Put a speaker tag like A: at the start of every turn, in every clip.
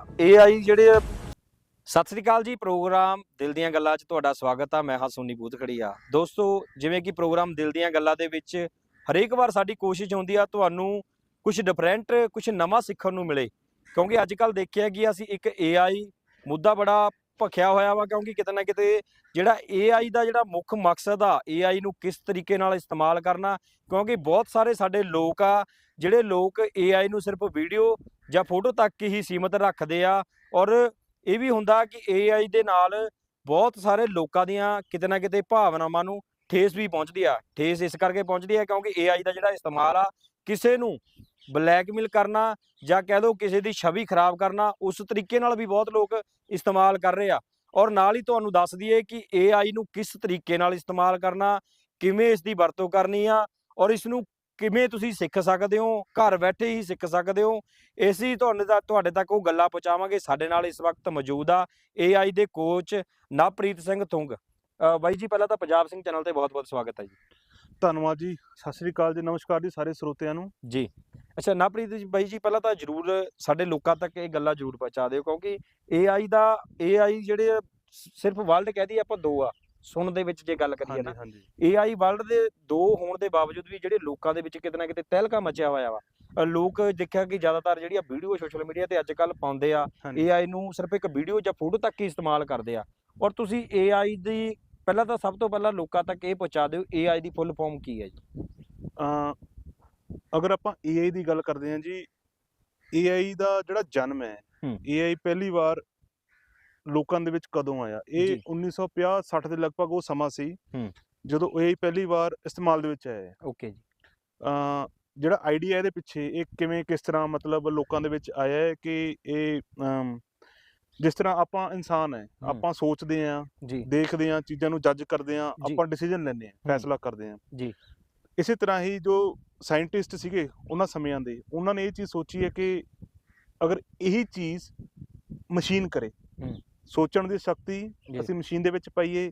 A: AI ਜਿਹੜੇ ਆ- ਸਤਿ ਸ੍ਰੀ ਅਕਾਲ ਜੀ, ਪ੍ਰੋਗਰਾਮ ਦਿਲ ਦੀਆਂ ਗੱਲਾਂ 'ਚ ਤੁਹਾਡਾ ਸਵਾਗਤ ਆ। ਮੈਂ ਹਾਂ ਸੋਨੀ ਬੂਤਖੜੀਆ ਦੋਸਤੋ, ਜਿਵੇਂ ਕਿ ਪ੍ਰੋਗਰਾਮ ਦਿਲ ਦੀਆਂ ਗੱਲਾਂ ਦੇ ਵਿੱਚ ਹਰੇਕ ਵਾਰ ਸਾਡੀ ਕੋਸ਼ਿਸ਼ ਹੁੰਦੀ ਆ, ਤੁਹਾਨੂੰ ਕੁਝ ਡਿਫਰੈਂਟ ਕੁਝ ਨਵਾਂ ਸਿੱਖਣ ਨੂੰ ਮਿਲੇ। ਕਿਉਂਕਿ ਅੱਜ ਕੱਲ ਦੇਖਿਆ ਕਿ ਅਸੀਂ ਇੱਕ AI ਮੁੱਦਾ ਬੜਾ ਭਖਿਆ ਹੋਇਆ ਵਾ, ਕਿਉਂਕਿ ਕਿਤੇ ਨਾ ਕਿਤੇ ਜਿਹੜਾ AI ਦਾ ਜਿਹੜਾ ਮੁੱਖ ਮਕਸਦ ਆ AI ਨੂੰ ਕਿਸ ਤਰੀਕੇ ਨਾਲ ਇਸਤੇਮਾਲ ਕਰਨਾ, ਕਿਉਂਕਿ ਬਹੁਤ ਸਾਰੇ ਸਾਡੇ ਲੋਕ ਆ, ਜਿਹੜੇ ਲੋਕ AI ਨੂੰ ਸਿਰਫ ਵੀਡੀਓ ਜਾਂ ਫੋਟੋ ਤੱਕ ਹੀ ਸੀਮਤ ਰੱਖਦੇ ਆ। ਔਰ ਇਹ ਵੀ ਹੁੰਦਾ ਕਿ AI ਦੇ ਨਾਲ ਬਹੁਤ ਸਾਰੇ ਲੋਕਾਂ ਦੀਆਂ ਕਿਤੇ ਨਾ ਕਿਤੇ ਭਾਵਨਾਵਾਂ ਨੂੰ ਠੇਸ ਵੀ ਪਹੁੰਚਦੀ ਆ। ਠੇਸ ਇਸ ਕਰਕੇ ਪਹੁੰਚਦੀ ਆ ਕਿਉਂਕਿ AI ਦਾ ਜਿਹੜਾ ਇਸਤੇਮਾਲ ਆ, ਕਿਸੇ ਨੂੰ ਬਲੈਕਮੇਲ ਕਰਨਾ ਜਾਂ ਕਹਿ ਲਓ ਕਿਸੇ ਦੀ ਛਵੀ ਖਰਾਬ ਕਰਨਾ, ਉਸ ਤਰੀਕੇ ਨਾਲ ਵੀ ਬਹੁਤ ਲੋਕ ਇਸਤੇਮਾਲ ਕਰ ਰਹੇ ਆ। ਔਰ ਨਾਲ ਹੀ ਤੁਹਾਨੂੰ ਦੱਸ ਦਈਏ ਕਿ AI ਨੂੰ ਕਿਸ ਤਰੀਕੇ ਨਾਲ ਇਸਤੇਮਾਲ ਕਰਨਾ, ਕਿਵੇਂ ਇਸ ਦੀ ਵਰਤੋਂ ਕਰਨੀ ਆ, ਔਰ ਇਸ ਨੂੰ ਕਿਵੇਂ ਤੁਸੀਂ ਸਿੱਖ ਸਕਦੇ ਹੋ? ਘਰ ਬੈਠੇ ਹੀ ਸਿੱਖ ਸਕਦੇ ਹੋ? ਇਸੀ ਤੁਹਾਨੂੰ ਦਾ ਤੁਹਾਡੇ ਤੱਕ ਉਹ ਗੱਲਾਂ ਪਹੁੰਚਾਵਾਂਗੇ। ਸਾਡੇ ਨਾਲ ਇਸ ਵਕਤ ਮੌਜੂਦ ਆ AI ਦੇ ਕੋਚ ਨਵਪ੍ਰੀਤ ਸਿੰਘ ਤੁੰਗ। ਬਾਈ ਜੀ ਪਹਿਲਾਂ ਤਾਂ ਪੰਜਾਬ ਸਿੰਘ ਚੈਨਲ ਤੇ ਬਹੁਤ-ਬਹੁਤ ਸਵਾਗਤ ਹੈ ਜੀ।
B: ਧੰਨਵਾਦ ਜੀ। ਸਤਿ ਸ੍ਰੀ ਅਕਾਲ ਜੀ ਨਮਸਕਾਰ ਜੀ ਸਾਰੇ ਸਰੋਤਿਆਂ ਨੂੰ।
A: ਜੀ। ਅੱਛਾ ਨਵਪ੍ਰੀਤ ਜੀ ਬਾਈ ਜੀ ਪਹਿਲਾਂ ਤਾਂ ਜਰੂਰ ਸਾਡੇ ਲੋਕਾਂ ਤੱਕ ਇਹ ਗੱਲਾਂ ਜਰੂਰ ਪਹੁੰਚਾ ਦਿਓ ਕਿਉਂਕਿ AI ਦਾ AI ਜਿਹੜੇ ਸਿਰਫ ਵਰਲਡ ਕਹਦੀ ਆਪਾਂ ਦੋ ਆ। ਸੁਣ ਦੇ ਵਿੱਚ ਜੇ ਗੱਲ ਕਰੀਏ ਨਾ AI ਵਰਲਡ ਦੇ ਦੋ ਹੋਣ ਦੇ ਬਾਵਜੂਦ ਵੀ ਜਿਹੜੇ ਲੋਕਾਂ ਦੇ ਵਿੱਚ ਕਿਤੇ ਨਾ ਕਿਤੇ ਤਹਿਲਕਾ ਮਚਿਆ ਹੋਇਆ ਵਾ ਲੋਕ ਦੇਖਿਆ ਕਿ ਜ਼ਿਆਦਾਤਰ ਜਿਹੜੀਆਂ ਵੀਡੀਓ ਸੋਸ਼ਲ ਮੀਡੀਆ ਤੇ ਅੱਜ ਕੱਲ ਪਾਉਂਦੇ ਆ AI ਨੂੰ ਸਿਰਫ ਇੱਕ ਵੀਡੀਓ ਜਾਂ ਫੋਟੋ ਤੱਕ ਹੀ ਇਸਤੇਮਾਲ ਕਰਦੇ ਆ। ਔਰ ਤੁਸੀਂ AI ਦੀ ਪਹਿਲਾਂ ਤਾਂ ਸਭ ਤੋਂ ਪਹਿਲਾਂ ਲੋਕਾਂ ਤੱਕ ਇਹ ਪਹੁੰਚਾ ਦਿਓ AI ਦੀ ਫੁੱਲ ਫਾਰਮ ਕੀ ਹੈ ਜੀ?
B: ਅਗਰ ਆਪਾਂ AI ਦੀ ਗੱਲ ਕਰਦੇ ਹਾਂ ਜੀ AI ਦਾ ਜਿਹੜਾ ਜਨਮ ਹੈ
A: ਹੂੰ।
B: AI ਪਹਿਲੀ ਵਾਰ ਲੋਕਾਂ ਦੇ ਵਿੱਚ ਕਦੋਂ ਆਇਆ ਇਹ
A: ਜੀ।
B: 1950 60 ਦੇ ਲਗਭਗ ਉਹ ਸਮਾਂ ਸੀ
A: ਹੂੰ।
B: ਜਦੋਂ AI ਪਹਿਲੀ ਵਾਰ ਇਸਤੇਮਾਲ ਦੇ ਵਿੱਚ ਆਇਆ ਹੈ।
A: ਓਕੇ ਜੀ
B: ਅਮ ਜਿਹੜਾ ਆਈਡੀਆ ਇਹਦੇ ਪਿੱਛੇ ਇਹ ਕਿਵੇਂ ਕਿਸ ਤਰ੍ਹਾਂ ਮਤਲਬ ਲੋਕਾਂ ਦੇ ਵਿੱਚ ਆਇਆ ਹੈ ਕਿ ਇਹ ਜਿਸ ਤਰ੍ਹਾਂ ਆਪਾਂ ਇਨਸਾਨ ਹੈ। ਆਪਾਂ ਸੋਚਦੇ ਆਂ ਦੇਖਦੇ ਆਂ ਚੀਜ਼ਾਂ ਨੂੰ ਜੱਜ ਕਰਦੇ ਆਂ। ਆਪਾਂ ਡਿਸੀਜਨ ਲੈਂਦੇ ਆਂ ਫੈਸਲਾ ਕਰਦੇ ਆਂ
A: ਜੀ।
B: ਇਸੇ ਤਰ੍ਹਾਂ ਹੀ ਜੋ ਸਾਇੰਟਿਸਟ ਸੀਗੇ ਉਹਨਾਂ ਸਮਿਆਂ ਦੇ ਉਹਨਾਂ ਨੇ ਇਹ ਚੀਜ਼ ਸੋਚੀ ਹੈ ਕਿ ਅਗਰ ਇਹੀ ਚੀਜ਼ ਮਸ਼ੀਨ ਕਰੇ। ਸੋਚਣ ਦੀ ਸ਼ਕਤੀ। ਅਸੀਂ ਮਸ਼ੀਨ ਦੇ ਵਿੱਚ ਪਾਈਏ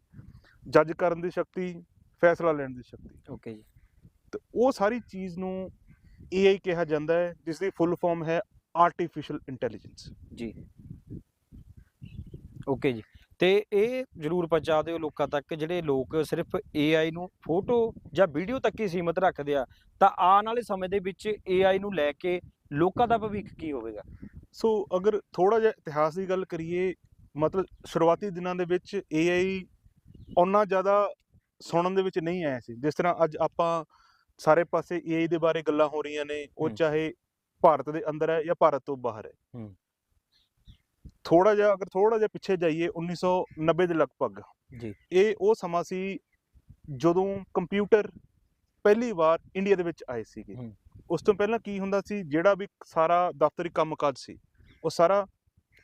B: ਜੱਜ ਕਰਨ ਦੀ ਸ਼ਕਤੀ ਫੈਸਲਾ ਲੈਣ ਦੀ ਸ਼ਕਤੀ।
A: ਓਕੇ ਜੀ।
B: ਤੇ ਉਹ ਸਾਰੀ ਚੀਜ਼ ਨੂੰ AI ਕਿਹਾ ਜਾਂਦਾ ਹੈ ਜਿਸ ਦੀ ਫੁੱਲ ਫਾਰਮ ਹੈ ਆਰਟੀਫੀਸ਼ੀਅਲ ਇੰਟੈਲੀਜੈਂਸ
A: ਜੀ। ਓਕੇ ਜੀ। ਤੇ ਇਹ ਜਰੂਰ ਪਹੁੰਚਾ ਦਿਓ ਲੋਕਾਂ ਤੱਕ ਜਿਹੜੇ ਲੋਕ ਸਿਰਫ AI ਨੂੰ ਫੋਟੋ ਜਾਂ ਵੀਡੀਓ ਤੱਕ ਹੀ ਸੀਮਤ ਰੱਖਦੇ ਆ ਤਾਂ ਆਉਣ ਵਾਲੇ ਸਮੇਂ ਦੇ ਵਿੱਚ AI ਨੂੰ ਲੈ ਕੇ ਲੋਕਾਂ ਦਾ ਭਵਿੱਖ ਕੀ ਹੋਵੇਗਾ?
B: ਸੋ ਅਗਰ ਥੋੜਾ ਜਿਹਾ ਇਤਿਹਾਸ ਦੀ ਗੱਲ ਕਰੀਏ ਮਤਲਬ ਸ਼ੁਰੂਆਤੀ ਦਿਨਾਂ ਦੇ ਵਿੱਚ AI ਉਹਨਾਂ ਜ਼ਿਆਦਾ ਸੁਣਨ ਦੇ ਵਿੱਚ ਨਹੀਂ ਆਇਆ ਸੀ ਜਿਸ ਤਰ੍ਹਾਂ ਅੱਜ ਆਪਾਂ ਸਾਰੇ ਪਾਸੇ AI ਦੇ ਬਾਰੇ ਗੱਲਾਂ ਹੋ ਰਹੀਆਂ ਨੇ ਉਹ। ਚਾਹੇ ਭਾਰਤ ਦੇ ਅੰਦਰ ਹੈ ਜਾਂ ਭਾਰਤ ਤੋਂ ਬਾਹਰ ਹੈ। ਥੋੜਾ ਜਿਹਾ ਅਗਰ ਥੋੜਾ ਜਿਹਾ ਪਿੱਛੇ ਜਾਈਏ 1990 ਦੇ ਲਗਭਗ
A: ਜੀ
B: ਇਹ ਉਹ ਸਮਾਂ ਸੀ ਜਦੋਂ ਕੰਪਿਊਟਰ ਪਹਿਲੀ ਵਾਰ ਇੰਡੀਆ ਦੇ ਵਿੱਚ ਆਏ ਸੀਗੇ। ਉਸ ਤੋਂ ਪਹਿਲਾਂ ਕੀ ਹੁੰਦਾ ਸੀ ਜਿਹੜਾ ਵੀ ਸਾਰਾ ਦਫ਼ਤਰੀ ਕੰਮਕਾਜ ਸੀ ਉਹ ਸਾਰਾ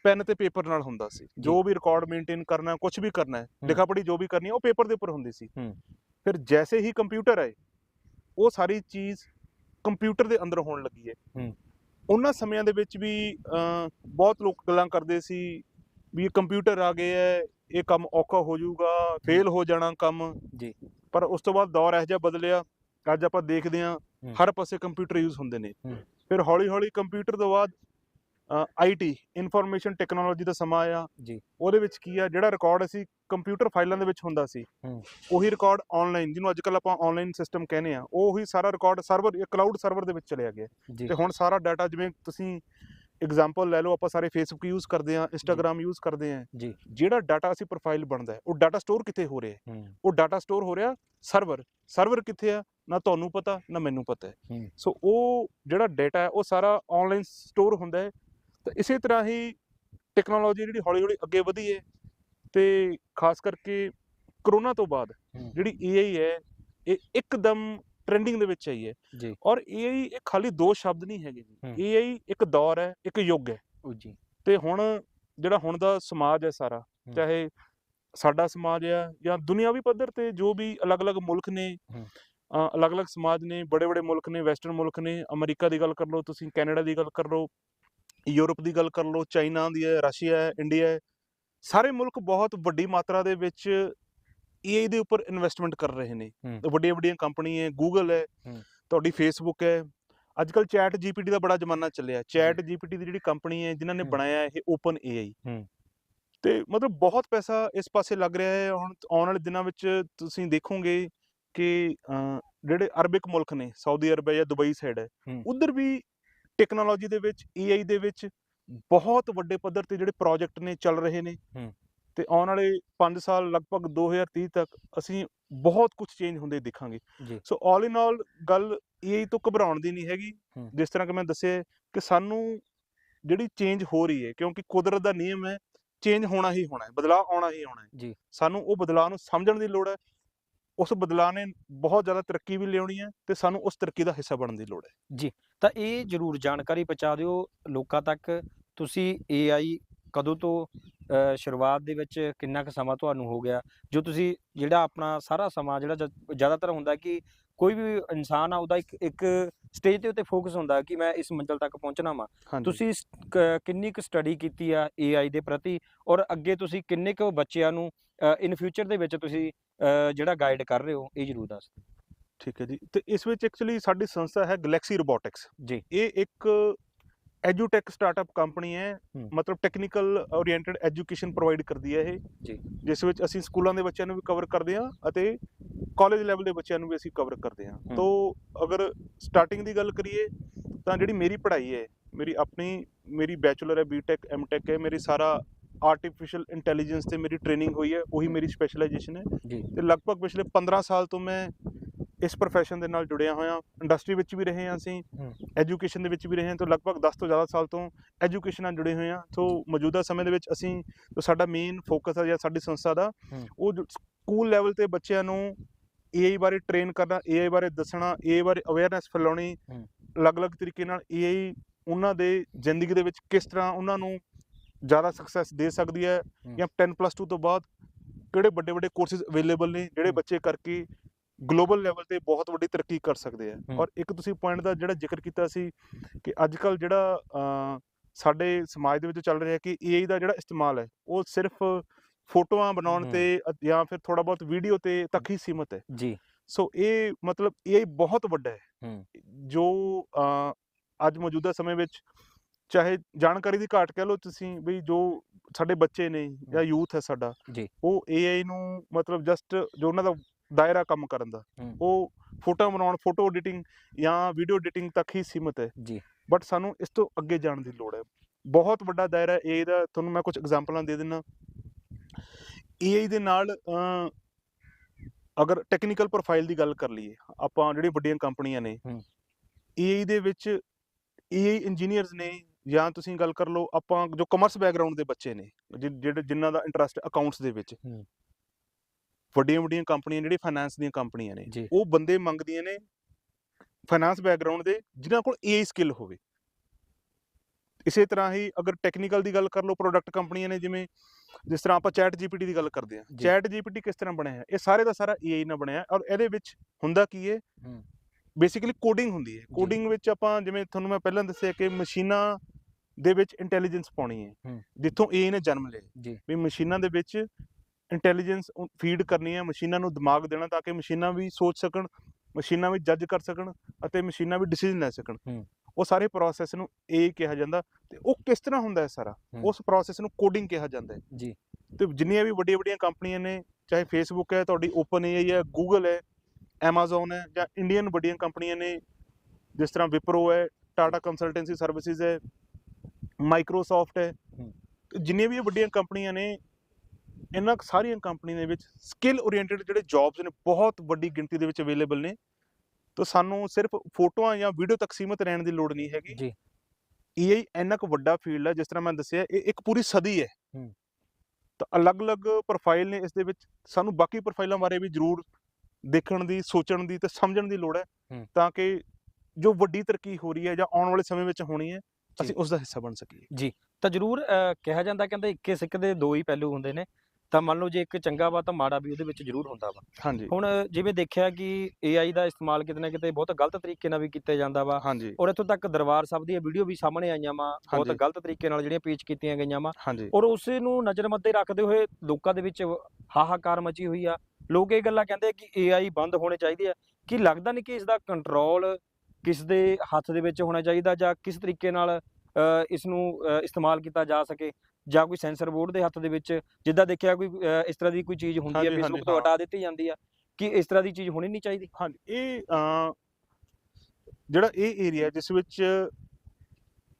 B: ਪੈਨ ਤੇ ਪੇਪਰ ਨਾਲ ਹੁੰਦਾ ਸੀ ਜੋ ਵੀ ਰਿਕਾਰਡ ਮੇਨਟੇਨ ਕਰਨਾ ਕੁਝ ਵੀ ਕਰਨਾ ਹੈ। ਲਿਖਾ ਪੜੀ ਜੋ ਵੀ ਕਰਨੀ ਹੈ ਉਹ ਪੇਪਰ ਦੇ ਉੱਪਰ ਹੁੰਦੀ ਸੀ। ਫਿਰ ਜੈਸੇ ਹੀ ਕੰਪਿਊਟਰ ਆਏ ਉਹ ਸਾਰੀ ਚੀਜ਼ ਕੰਪਿਊਟਰ ਦੇ ਅੰਦਰ ਹੋਣ ਲੱਗੀ ਹੈ। ਉਹਨਾਂ ਸਮਿਆਂ ਦੇ ਵਿੱਚ ਵੀ ਬਹੁਤ ਲੋਕ ਗੱਲਾਂ ਕਰਦੇ ਸੀ ਵੀ ਕੰਪਿਊਟਰ ਆ ਗਏ ਹੈ ਇਹ ਕੰਮ ਔਖਾ ਹੋ ਜਾਊਗਾ ਫੇਲ ਹੋ ਜਾਣਾ ਕੰਮ
A: ਜੀ।
B: ਪਰ ਉਸ ਤੋਂ ਬਾਅਦ ਦੌਰ ਇਹੋ ਜਿਹਾ ਬਦਲਿਆ ਅੱਜ ਆਪਾਂ ਦੇਖਦੇ ਹਾਂ। ਹਰ ਪਾਸੇ ਕੰਪਿਊਟਰ ਯੂਜ਼ ਹੁੰਦੇ ਨੇ। ਫਿਰ ਹੌਲੀ ਹੌਲੀ ਕੰਪਿਊਟਰ ਤੋਂ ਬਾਅਦ ਆਈਟੀ ਇਨਫੋਰਮੇਸ਼ਨ ਟੈਕਨੋਲੋਜੀ ਦਾ ਸਮਾਂ ਆਇਆ।
A: ਜੀ।
B: ਉਹਦੇ ਵਿੱਚ ਕੀ ਆ ਜਿਹੜਾ ਰਿਕਾਰਡ ਅਸੀਂ ਕੰਪਿਊਟਰ ਫਾਈਲਾਂ ਦੇ ਵਿੱਚ ਹੁੰਦਾ ਸੀ। ਉਹੀ ਰਿਕਾਰਡ ਆਨਲਾਈਨ ਜਿਹਨੂੰ ਅੱਜ ਕੱਲ ਆਪਾਂ ਆਨਲਾਈਨ ਸਿਸਟਮ ਕਹਿੰਦੇ ਆ ਉਹੀ ਸਾਰਾ ਰਿਕਾਰਡ ਸਰਵਰ ਕਲਾਊਡ ਸਰਵਰ ਦੇ ਵਿੱਚ ਚਲਿਆ ਗਿਆ। ਤੇ ਹੁਣ ਸਾਰਾ ਡਾਟਾ ਜਿਵੇਂ ਤੁਸੀਂ ਐਗਜ਼ਾਮਪਲ ਲੈ ਲਓ ਆਪਾਂ ਸਾਰੇ ਫੇਸਬੁੱਕ ਯੂਜ਼ ਕਰਦੇ ਆ ਇੰਸਟਾਗ੍ਰam ਯੂਜ਼ ਕਰਦੇ ਆ।
A: ਜੀ।
B: ਜਿਹੜਾ ਡਾਟਾ ਅਸੀਂ ਪ੍ਰੋਫਾਈਲ ਬਣਦਾ ਉਹ ਡਾਟਾ ਸਟੋਰ ਕਿੱਥੇ ਹੋ ਰਿਹਾ ਉਹ ਡਾਟਾ ਸਟੋਰ ਹੋ ਰਿਹਾ ਸਰਵਰ ਸਰਵਰ ਕਿੱਥੇ ਆ? ਨਾ ਤੁਹਾਨੂੰ ਪਤਾ ਨਾ ਮੈਨੂੰ ਪਤਾ। ਸੋ ਉਹ ਜਿਹੜਾ ਡਾਟਾ ਹੈ ਉਹ ਸਾਰਾ ਆਨਲਾਈਨ ਸਟੋਰ ਹੁੰਦਾ ਹੈ। ਤਾਂ ਇਸੇ ਤਰ੍ਹਾਂ ਹੀ ਟੈਕਨੋਲੋਜੀ ਜਿਹੜੀ ਹੌਲੀ ਹੌਲੀ ਅੱਗੇ ਵਧੀ ਹੈ ਤੇ ਖਾਸ ਕਰਕੇ ਕਰੋਨਾ ਤੋਂ ਬਾਅਦ। ਜਿਹੜੀ AI ਹੈ ਇਹ ਇੱਕਦਮ ਟ੍ਰੈਂਡਿੰਗ ਦੇ ਵਿੱਚ ਆਈ ਹੈ ਔਰ AI ਇਹ ਖਾਲੀ ਦੋ ਸ਼ਬਦ ਨਹੀਂ ਹੈਗੇ। ਜੀ AI ਇੱਕ ਦੌਰ ਹੈ ਇੱਕ ਯੁੱਗ ਹੈ
A: ਜੀ
B: ਤੇ ਹੁਣ ਜਿਹੜਾ ਹੁਣ ਦਾ ਸਮਾਜ ਹੈ ਸਾਰਾ। ਚਾਹੇ ਸਾਡਾ ਸਮਾਜ ਆ ਜਾਂ ਦੁਨਿਆਵੀ ਪੱਧਰ ਤੇ ਜੋ ਵੀ ਅਲੱਗ-ਅਲੱਗ ਮੁਲਕ ਨੇ ਅਲੱਗ-ਅਲੱਗ ਸਮਾਜ ਨੇ ਬੜੇ-ਬੜੇ ਮੁਲਕ ਨੇ ਵੈਸਟਰਨ ਮੁਲਕ ਨੇ ਅਮਰੀਕਾ ਦੀ ਗੱਲ ਕਰ ਲਓ ਤੁਸੀਂ ਕੈਨੇਡਾ ਦੀ ਗੱਲ ਕਰ ਲਓ ਯੂਰਪ ਦੀ ਗੱਲ ਕਰ ਲਓ ਚਾਈਨਾ ਦੀ ਹੈ ਰਸ਼ੀਆ ਹੈ ਇੰਡੀਆ ਹੈ ਸਾਰੇ ਮੁਲਕ ਬਹੁਤ ਵੱਡੀ ਮਾਤਰਾ ਦੇ ਵਿੱਚ AI ਦੇ ਉੱਪਰ ਇਨਵੈਸਟਮੈਂਟ ਕਰ ਰਹੇ ਨੇ। ਵੱਡੀਆਂ ਵੱਡੀਆਂ ਕੰਪਨੀਆਂ ਹੈ ਗੂਗਲ ਹੈ। ਤੁਹਾਡੀ ਫੇਸਬੁੱਕ ਹੈ ਅੱਜ ਕੱਲ ਚੈਟ ਜੀਪੀਟੀ ਦਾ ਬੜਾ ਜ਼ਮਾਨਾ ਚੱਲਿਆ ਚੈਟ ਜੀਪੀਟੀ ਦੀ ਜਿਹੜੀ ਕੰਪਨੀ ਹੈ ਜਿਨ੍ਹਾਂ ਨੇ। ਬਣਾਇਆ ਇਹ ਓਪਨ ਏਆਈ। ਤੇ ਮਤਲਬ ਬਹੁਤ ਪੈਸਾ ਇਸ ਪਾਸੇ ਲੱਗ ਰਿਹਾ ਹੈ ਹੁਣ ਆਉਣ ਵਾਲੇ ਦਿਨਾਂ ਵਿੱਚ ਤੁਸੀਂ ਦੇਖੋਗੇ ਕਿ ਜਿਹੜੇ ਅਰਬਿਕ ਮੁਲਕ ਨੇ ਸਾਊਦੀ ਅਰਬ ਹੈ ਜਾਂ ਦੁਬਈ ਸਾਈਡ ਹੈ। ਉਧਰ ਵੀ ਟੈਕਨੋਲੋਜੀ ਦੇ ਵਿੱਚ ਏਆਈ ਦੇ ਵਿੱਚ ਬਹੁਤ ਵੱਡੇ ਪੱਧਰ ਤੇ ਜਿਹੜੇ ਪ੍ਰੋਜੈਕਟ ਨੇ ਚੱਲ ਰਹੇ ਨੇ। ਤੇ ਆਉਣ ਵਾਲੇ 5 ਸਾਲ ਲਗਭਗ 2030 ਤੱਕ ਅਸੀਂ ਬਹੁਤ ਕੁਝ ਚੇਂਜ ਹੁੰਦੇ ਦੇਖਾਂਗੇ।
A: ਜੀ।
B: ਸੋ ਆਲ ਇਨ ਆਲ ਗੱਲ ਏਆਈ ਤੋਂ ਘਬਰਾਉਣ ਦੀ ਨਹੀਂ ਹੈਗੀ। ਜਿਸ ਤਰ੍ਹਾਂ ਕਿ ਮੈਂ ਦੱਸਿਆ ਕਿ ਸਾਨੂੰ ਜਿਹੜੀ ਚੇਂਜ ਹੋ ਰਹੀ ਹੈ ਕਿਉਂਕਿ ਕੁਦਰਤ ਦਾ ਨਿਯਮ ਹੈ ਚੇਂਜ ਹੋਣਾ ਹੀ ਹੋਣਾ ਹੈ ਬਦਲਾਅ ਆਉਣਾ ਹੀ ਆਉਣਾ ਹੈ।
A: ਜੀ।
B: ਸਾਨੂੰ ਉਹ ਬਦਲਾਅ ਨੂੰ ਸਮਝਣ ਦੀ ਲੋੜ ਹੈ। ਉਸ ਬਦਲਾਅ ਨੇ ਬਹੁਤ ਜ਼ਿਆਦਾ ਤਰੱਕੀ ਵੀ ਲਿਆਉਣੀ ਹੈ ਤੇ ਸਾਨੂੰ ਉਸ ਤਰੱਕੀ ਦਾ ਹਿੱਸਾ ਬਣਨ ਦੀ ਲੋੜ ਹੈ।
A: ਤਾਂ ਇਹ ਜ਼ਰੂਰ ਜਾਣਕਾਰੀ ਪਹੁੰਚਾ ਦਿਓ ਲੋਕਾਂ ਤੱਕ। ਤੁਸੀਂ AI ਕਦੋਂ ਤੋਂ ਸ਼ੁਰੂਆਤ ਦੇ ਵਿੱਚ ਕਿੰਨਾ ਕੁ ਸਮਾਂ ਤੁਹਾਨੂੰ ਹੋ ਗਿਆ? ਜੋ ਤੁਸੀਂ ਜਿਹੜਾ ਆਪਣਾ ਸਾਰਾ ਸਮਾਂ ਜਿਹੜਾ ਜ਼ਿਆਦਾਤਰ ਹੁੰਦਾ ਕਿ ਕੋਈ ਵੀ ਇਨਸਾਨ ਆ ਉਹਦਾ ਇੱਕ ਇੱਕ ਸਟੇਜ ਦੇ ਉੱਤੇ ਫੋਕਸ ਹੁੰਦਾ ਕਿ ਮੈਂ ਇਸ ਮੰਜ਼ਲ ਤੱਕ ਪਹੁੰਚਣਾ ਵਾ। ਤੁਸੀਂ ਕਿੰਨੀ ਕੁ ਸਟੱਡੀ ਕੀਤੀ ਆ AI ਦੇ ਪ੍ਰਤੀ? ਔਰ ਅੱਗੇ ਤੁਸੀਂ ਕਿੰਨੇ ਕੁ ਬੱਚਿਆਂ ਨੂੰ ਇਨ ਫਿਊਚਰ ਦੇ ਵਿੱਚ ਤੁਸੀਂ ਜਿਹੜਾ ਗਾਈਡ ਕਰ ਰਹੇ ਹੋ ਇਹ ਜ਼ਰੂਰ ਦੱਸ ਦਿਓ।
B: ਠੀਕ ਹੈ ਜੀ। ਤੇ ਇਸ ਵਿੱਚ ਐਕਚੁਅਲੀ ਸਾਡੀ ਸੰਸਥਾ ਹੈ ਗੈਲੈਕਸੀ ਰੋਬੋਟਿਕਸ
A: ਜੀ।
B: ਇਹ ਇੱਕ ਐਜੂਟੈਕ ਸਟਾਰਟਅਪ ਕੰਪਨੀ ਹੈ। ਮਤਲਬ ਟੈਕਨੀਕਲ ਓਰੀਐਂਟਡ ਐਜੂਕੇਸ਼ਨ ਪ੍ਰੋਵਾਈਡ ਕਰਦੀ ਹੈ ਇਹ।
A: ਜੀ।
B: ਜਿਸ ਵਿੱਚ ਅਸੀਂ ਸਕੂਲਾਂ ਦੇ ਬੱਚਿਆਂ ਨੂੰ ਵੀ ਕਵਰ ਕਰਦੇ ਹਾਂ ਅਤੇ ਕਾਲਜ ਲੈਵਲ ਦੇ ਬੱਚਿਆਂ ਨੂੰ ਵੀ ਅਸੀਂ ਕਵਰ ਕਰਦੇ ਹਾਂ। ਤੋਂ ਅਗਰ ਸਟਾਰਟਿੰਗ ਦੀ ਗੱਲ ਕਰੀਏ ਤਾਂ ਜਿਹੜੀ ਮੇਰੀ ਪੜ੍ਹਾਈ ਹੈ ਮੇਰੀ ਆਪਣੀ ਮੇਰੀ ਬੈਚਲਰ ਹੈ ਬੀਟੈਕ ਐਮਟੈਕ ਹੈ ਮੇਰੀ ਸਾਰਾ ਆਰਟੀਫੀਸ਼ੀਅਲ ਇੰਟੈਲੀਜੈਂਸ ਤੇ ਮੇਰੀ ਟ੍ਰੇਨਿੰਗ ਹੋਈ ਹੈ ਉਹੀ ਮੇਰੀ ਸਪੈਸ਼ਲਾਈਜੇਸ਼ਨ ਹੈ। ਤੇ ਲਗਭਗ ਪਿਛਲੇ 15 ਸਾਲ ਤੋਂ ਮੈਂ ਇਸ profession ਦੇ ਨਾਲ ਜੁੜਿਆ ਹੋਇਆ ਇੰਡਸਟਰੀ ਵਿੱਚ ਵੀ ਰਹੇ ਹਾਂ ਅਸੀਂ। ਐਜੂਕੇਸ਼ਨ ਦੇ ਵਿੱਚ ਵੀ ਰਹੇ ਹਾਂ ਤੋਂ ਲਗਭਗ 10 ਤੋਂ ਜ਼ਿਆਦਾ ਸਾਲ ਤੋਂ ਐਜੂਕੇਸ਼ਨ ਨਾਲ ਜੁੜੇ ਹੋਏ ਹਾਂ ਤੋਂ ਮੌਜੂਦਾ ਸਮੇਂ ਦੇ ਵਿੱਚ ਅਸੀਂ ਜੋ ਸਾਡਾ ਮੇਨ ਫੋਕਸ ਹੈ ਜਾਂ ਸਾਡੀ ਸੰਸਥਾ ਦਾ। ਉਹ ਸਕੂਲ ਲੈਵਲ ਤੇ ਬੱਚਿਆਂ ਨੂੰ AI ਬਾਰੇ ਟ੍ਰੇਨ ਕਰਨਾ AI ਬਾਰੇ ਦੱਸਣਾ AI ਬਾਰੇ ਅਵੇਅਰਨੈਸ ਫੈਲਾਉਣੀ। ਅਲੱਗ-ਅਲੱਗ ਤਰੀਕੇ ਨਾਲ AI ਉਹਨਾਂ ਦੇ ਜ਼ਿੰਦਗੀ ਦੇ ਵਿੱਚ ਕਿਸ ਤਰ੍ਹਾਂ ਉਹਨਾਂ ਨੂੰ ਜ਼ਿਆਦਾ ਸਕਸੈਸ ਦੇ ਸਕਦੀ ਹੈ। ਜਾਂ 10+2 ਤੋਂ ਬਾਅਦ ਕਿਹੜੇ ਵੱਡੇ ਵੱਡੇ ਕੋਰਸਿਸ ਅਵੇਲੇਬਲ ਨੇ ਜਿਹੜੇ। ਬੱਚੇ ਕਰਕੇ ਗਲੋਬਲ ਲੈਵਲ ਤੇ ਬਹੁਤ ਵੱਡੀ ਤਰੱਕੀ ਕਰ ਸਕਦੇ ਆ। ਔਰ ਇੱਕ ਤੁਸੀਂ ਪੁਆਇੰਟ ਦਾ ਜਿਹੜਾ ਜ਼ਿਕਰ ਕੀਤਾ ਸੀ ਕਿ ਅੱਜ ਕੱਲ ਜਿਹੜਾ ਸਾਡੇ ਸਮਾਜ ਦੇ ਵਿੱਚ ਚੱਲ ਰਿਹਾ ਕਿ AI ਦਾ ਜਿਹੜਾ ਇਸਤੇਮਾਲ ਹੈ ਉਹ ਸਿਰਫ ਫੋਟੋਆਂ ਬਣਾਉਣ। ਤੇ ਜਾਂ ਫਿਰ ਥੋੜਾ ਬਹੁਤ ਵੀਡੀਓ ਤੇ ਤੱਕ ਹੀ ਸੀਮਤ ਹੈ
A: ਜੀ
B: ਸੋ ਇਹ ਮਤਲਬ AI ਬਹੁਤ ਵੱਡਾ ਹੈ। ਜੋ ਅੱਜ ਮੌਜੂਦਾ ਸਮੇਂ ਵਿੱਚ ਚਾਹੇ ਜਾਣਕਾਰੀ ਦੀ ਘਾਟ ਕਹਿ ਲਓ ਤੁਸੀਂ ਵੀ ਜੋ ਸਾਡੇ ਬੱਚੇ ਨੇ ਜਾਂ ਯੂਥ ਹੈ ਸਾਡਾ। ਉਹ AI ਨੂੰ ਮਤਲਬ ਜਸਟ ਜੋ ਉਹਨਾਂ ਦਾ ਦਾਇਰਾ ਕੰਮ ਕਰਨ ਦਾ। ਉਹ ਫੋਟੋ ਬਣਾਉਣ ਫੋਟੋ ਐਡੀਟਿੰਗ ਜਾਂ ਵੀਡੀਓ ਐਡੀਟਿੰਗ ਤੱਕ ਹੀ ਸੀਮਤ ਹੈ।
A: ਜੀ।
B: ਬਟ ਸਾਨੂੰ ਇਸ ਤੋਂ ਅੱਗੇ ਜਾਣ ਦੀ ਲੋੜ ਹੈ। ਬਹੁਤ ਵੱਡਾ ਦਾਇਰਾ ਹੈ। AI ਦਾ ਤੁਹਾਨੂੰ ਮੈਂ ਕੁਝ ਐਗਜ਼ਾਮਪਲਾਂ ਦੇ ਦਿੰਨਾ। AI ਦੇ ਨਾਲ ਅਗਰ ਟੈਕਨੀਕਲ ਪ੍ਰੋਫਾਈਲ ਦੀ ਗੱਲ ਕਰ ਲਈਏ ਆਪਾਂ ਜਿਹੜੀਆਂ ਵੱਡੀਆਂ ਕੰਪਨੀਆਂ ਨੇ
A: ਹਮ।
B: AI ਦੇ ਵਿੱਚ AI ਇੰਜੀਨੀਅਰਸ ਨੇ ਜਾਂ ਤੁਸੀਂ ਗੱਲ ਕਰ ਲਓ ਆਪਾਂ ਜੋ ਕਮਰਸ ਬੈਕਗ੍ਰਾਉਂਡ ਦੇ ਬੱਚੇ ਨੇ ਜਿ- ਜਿਹੜੇ ਜਿਨ੍ਹਾਂ ਦਾ ਇੰਟਰਸਟ ਅਕਾਊਂਟਸ ਦੇ ਵਿੱਚ।
A: ਹਮ।
B: ਵੱਡੀਆਂ ਵੱਡੀਆਂ ਕੰਪਨੀਆਂ ਜਿਹੜੀ ਫਾਈਨਾਂਸ ਦੀਆਂ ਕੰਪਨੀਆਂ ਨੇ
A: ਜੀ।
B: ਉਹ ਬੰਦੇ ਮੰਗਦੀਆਂ ਨੇ ਫਾਈਨਾਂਸ ਬੈਕਗ੍ਰਾਉਂਡ ਦੇ ਜਿਨ੍ਹਾਂ ਕੋਲ AI ਸਕਿੱਲ ਹੋਵੇ। ਇਸੇ ਤਰ੍ਹਾਂ ਹੀ ਅਗਰ ਟੈਕਨੀਕਲ ਦੀ ਗੱਲ ਕਰ ਲਓ ਪ੍ਰੋਡਕਟ ਕੰਪਨੀਆਂ ਨੇ ਜਿਵੇਂ ਜਿਸ ਤਰ੍ਹਾਂ ਆਪਾਂ ਚੈਟ ਜੀਪੀਟੀ ਦੀ ਗੱਲ ਕਰਦੇ ਹਾਂ।
A: ਜੀ।
B: ਚੈਟ ਜੀਪੀਟੀ ਕਿਸ ਤਰ੍ਹਾਂ ਬਣਿਆ ਹੈ ਇਹ ਸਾਰੇ ਦਾ ਸਾਰਾ AI ਨਾਲ ਬਣਿਆ ਹੈ ਔਰ ਇਹਦੇ ਵਿੱਚ ਹੁੰਦਾ ਕੀ ਹੈ। ਬੇਸਿਕਲੀ ਕੋਡਿੰਗ ਹੁੰਦੀ ਹੈ ਕੋਡਿੰਗ ਵਿੱਚ ਆਪਾਂ ਜਿਵੇਂ ਤੁਹਾਨੂੰ ਮੈਂ ਪਹਿਲਾਂ ਦੱਸਿਆ ਕਿ ਮਸ਼ੀਨਾਂ ਦੇ ਵਿੱਚ ਇੰਟੈਲੀਜੈਂਸ ਪਾਉਣੀ ਹੈ।
A: ਹਮ।
B: ਜਿੱਥੋਂ AI ਨੇ ਜਨਮ ਲਿਆ।
A: ਜੀ।
B: ਵੀ ਮਸ਼ੀਨਾਂ ਦੇ ਵਿੱਚ ਇੰਟੈਲੀਜੈਂਸ ਫੀਡ ਕਰਨੀ ਹੈ ਮਸ਼ੀਨਾਂ ਨੂੰ ਦਿਮਾਗ ਦੇਣਾ ਤਾਂ ਕਿ ਮਸ਼ੀਨਾਂ ਵੀ ਸੋਚ ਸਕਣ ਮਸ਼ੀਨਾਂ ਵੀ ਜੱਜ ਕਰ ਸਕਣ ਅਤੇ ਮਸ਼ੀਨਾਂ ਵੀ ਡਿਸੀਜਨ ਲੈ ਸਕਣ। ਉਹ ਸਾਰੇ ਪ੍ਰੋਸੈਸ ਨੂੰ ਇਹ ਕਿਹਾ ਜਾਂਦਾ ਤੇ ਉਹ ਕਿਸ ਤਰ੍ਹਾਂ ਹੁੰਦਾ ਹੈ ਸਾਰਾ। ਉਸ ਪ੍ਰੋਸੈਸ ਨੂੰ ਕੋਡਿੰਗ ਕਿਹਾ ਜਾਂਦਾ ਹੈ।
A: ਜੀ।
B: ਤੇ ਜਿੰਨੀਆਂ ਵੀ ਵੱਡੀਆਂ ਵੱਡੀਆਂ ਕੰਪਨੀਆਂ ਨੇ ਚਾਹੇ ਫੇਸਬੁੱਕ ਹੈ ਤੁਹਾਡੀ ਓਪਨ ਏਆਈ ਹੈ ਗੂਗਲ ਹੈ ਐਮਾਜ਼ਨ ਹੈ ਜਾਂ ਇੰਡੀਅਨ ਵੱਡੀਆਂ ਕੰਪਨੀਆਂ ਨੇ ਜਿਸ ਤਰ੍ਹਾਂ ਵਿਪਰੋ ਹੈ ਟਾਟਾ ਕੰਸਲਟੈਂਸੀ ਸਰਵਿਸਿਜ਼ ਹੈ ਮਾਈਕਰੋਸਾਫਟ ਹੈ ਜਿੰਨੀਆਂ ਵੀ ਵੱਡੀਆਂ ਕੰਪਨੀਆਂ ਨੇ ਇਹਨਾਂ ਸਾਰੀਆਂ ਕੰਪਨੀਆਂ ਦੇ ਵਿੱਚ ਸਕਿੱਲ ਓਰੀਐਂਟਡ ਜਿਹੜੇ ਜੌਬਸ ਨੇ ਬਹੁਤ ਵੱਡੀ ਗਿਣਤੀ ਦੇ ਵਿੱਚ ਅਵੇਲੇਬਲ ਨੇ। ਤਾਂ ਸਾਨੂੰ ਸਿਰਫ ਫੋਟੋਆਂ ਜਾਂ ਵੀਡੀਓ ਤੱਕ ਸੀਮਤ ਰਹਿਣ ਦੀ ਲੋੜ ਨਹੀਂ ਹੈਗੀ।
A: ਜੀ।
B: AI ਇੰਨਾ ਕੁ ਵੱਡਾ ਫੀਲਡ ਹੈ ਜਿਸ ਤਰ੍ਹਾਂ ਮੈਂ ਦੱਸਿਆ ਇਹ ਇੱਕ ਪੂਰੀ ਸਦੀ ਹੈ।
A: ਹੂੰ।
B: ਤਾਂ ਅਲੱਗ-ਅਲੱਗ ਪ੍ਰੋਫਾਈਲ ਨੇ ਇਸ ਦੇ ਵਿੱਚ। ਸਾਨੂੰ ਬਾਕੀ ਪ੍ਰੋਫਾਈਲਾਂ ਬਾਰੇ ਵੀ ਜ਼ਰੂਰ ਦੇਖਣ ਦੀ ਸੋਚਣ ਦੀ ਤੇ ਸਮਝਣ ਦੀ ਲੋੜ ਹੈ। ਤਾਂ ਕਿ ਜੋ ਵੱਡੀ ਤਰੱਕੀ ਹੋ ਰਹੀ ਹੈ ਜਾਂ ਆਉਣ ਵਾਲੇ ਸਮੇਂ ਵਿੱਚ ਹੋਣੀ ਹੈ ਅਸੀਂ ਉਸ ਦਾ ਹਿੱਸਾ ਬਣ ਸਕੀਏ।
A: ਤਾਂ ਜ਼ਰੂਰ ਕਿਹਾ ਜਾਂਦਾ ਕਹਿੰਦੇ ਇੱਕੇ ਸਿੱਕ ਦੇ ਦੋ ਹੀ ਪਹਿਲੂ ਹੁੰਦੇ ਨੇ। ਤਾਂ ਮੰਨ ਲਓ ਜੇ ਇੱਕ ਚੰਗਾ ਵਾ ਤਾਂ ਮਾੜਾ ਵੀ ਉਹਦੇ ਵਿੱਚ ਜ਼ਰੂਰ ਹੁੰਦਾ ਵਾ।
B: ਹਾਂਜੀ।
A: ਹੁਣ ਜਿਵੇਂ ਦੇਖਿਆ ਕਿ AI ਦਾ ਇਸਤੇਮਾਲ ਕਿਤੇ ਨਾ ਕਿਤੇ ਬਹੁਤ ਗਲਤ ਤਰੀਕੇ ਨਾਲ ਵੀ ਕੀਤਾ ਜਾਂਦਾ ਵਾ।
B: ਹਾਂਜੀ।
A: ਔਰ ਇੱਥੋਂ ਤੱਕ ਦਰਬਾਰ ਸਾਹਿਬ ਦੀਆਂ ਵੀਡੀਓ ਵੀ ਸਾਹਮਣੇ ਆਈਆਂ ਵਾ ਬਹੁਤ। ਗਲਤ ਤਰੀਕੇ ਨਾਲ ਜਿਹੜੀਆਂ ਪੇਚ ਕੀਤੀਆਂ ਗਈਆਂ ਵਾ।
B: ਹਾਂਜੀ।
A: ਔਰ ਉਸੇ ਨੂੰ ਨਜ਼ਰ ਮੱਦੇ ਰੱਖਦੇ ਹੋਏ ਲੋਕਾਂ ਦੇ ਵਿੱਚ ਹਾਹਾਕਾਰ ਮਚੀ ਹੋਈ ਆ। ਲੋਕ ਇਹ ਗੱਲਾਂ ਕਹਿੰਦੇ ਕਿ AI ਬੰਦ ਹੋਣੇ ਚਾਹੀਦੇ ਆ। ਕੀ ਲੱਗਦਾ ਨਹੀਂ ਕਿ ਇਸ ਦਾ ਕੰਟਰੋਲ ਕਿਸ ਦੇ ਹੱਥ ਦੇ ਵਿੱਚ ਹੋਣਾ ਚਾਹੀਦਾ ਜਾਂ ਕਿਸ ਤਰੀਕੇ ਨਾਲ ਇਸ ਨੂੰ ਇਸਤੇਮਾਲ ਕੀਤਾ ਜਾ ਸਕੇ? ਜਾਂ ਕੋਈ ਸੈਂਸਰ ਬੋਰਡ ਦੇ ਹੱਥ ਦੇ ਵਿੱਚ ਜਿੱਦਾਂ ਦੇਖਿਆ ਕੋਈ ਅ, ਇਸ ਤਰ੍ਹਾਂ ਦੀ ਕੋਈ ਚੀਜ਼ ਹੁੰਦੀ ਹੈ
B: ਹਾਂਜੀ,
A: ਫੇਸਬੁੱਕ ਤੋਂ। ਹਟਾ ਦਿੱਤੀ ਜਾਂਦੀ ਆ ਕਿ ਇਸ ਤਰ੍ਹਾਂ ਦੀ ਚੀਜ਼ ਹੋਣੀ ਨਹੀਂ ਚਾਹੀਦੀ
B: ਹਾਂਜੀ ਇਹ ਜਿਹੜਾ ਇਹ ਏਰੀਆ ਜਿਸ ਵਿੱਚ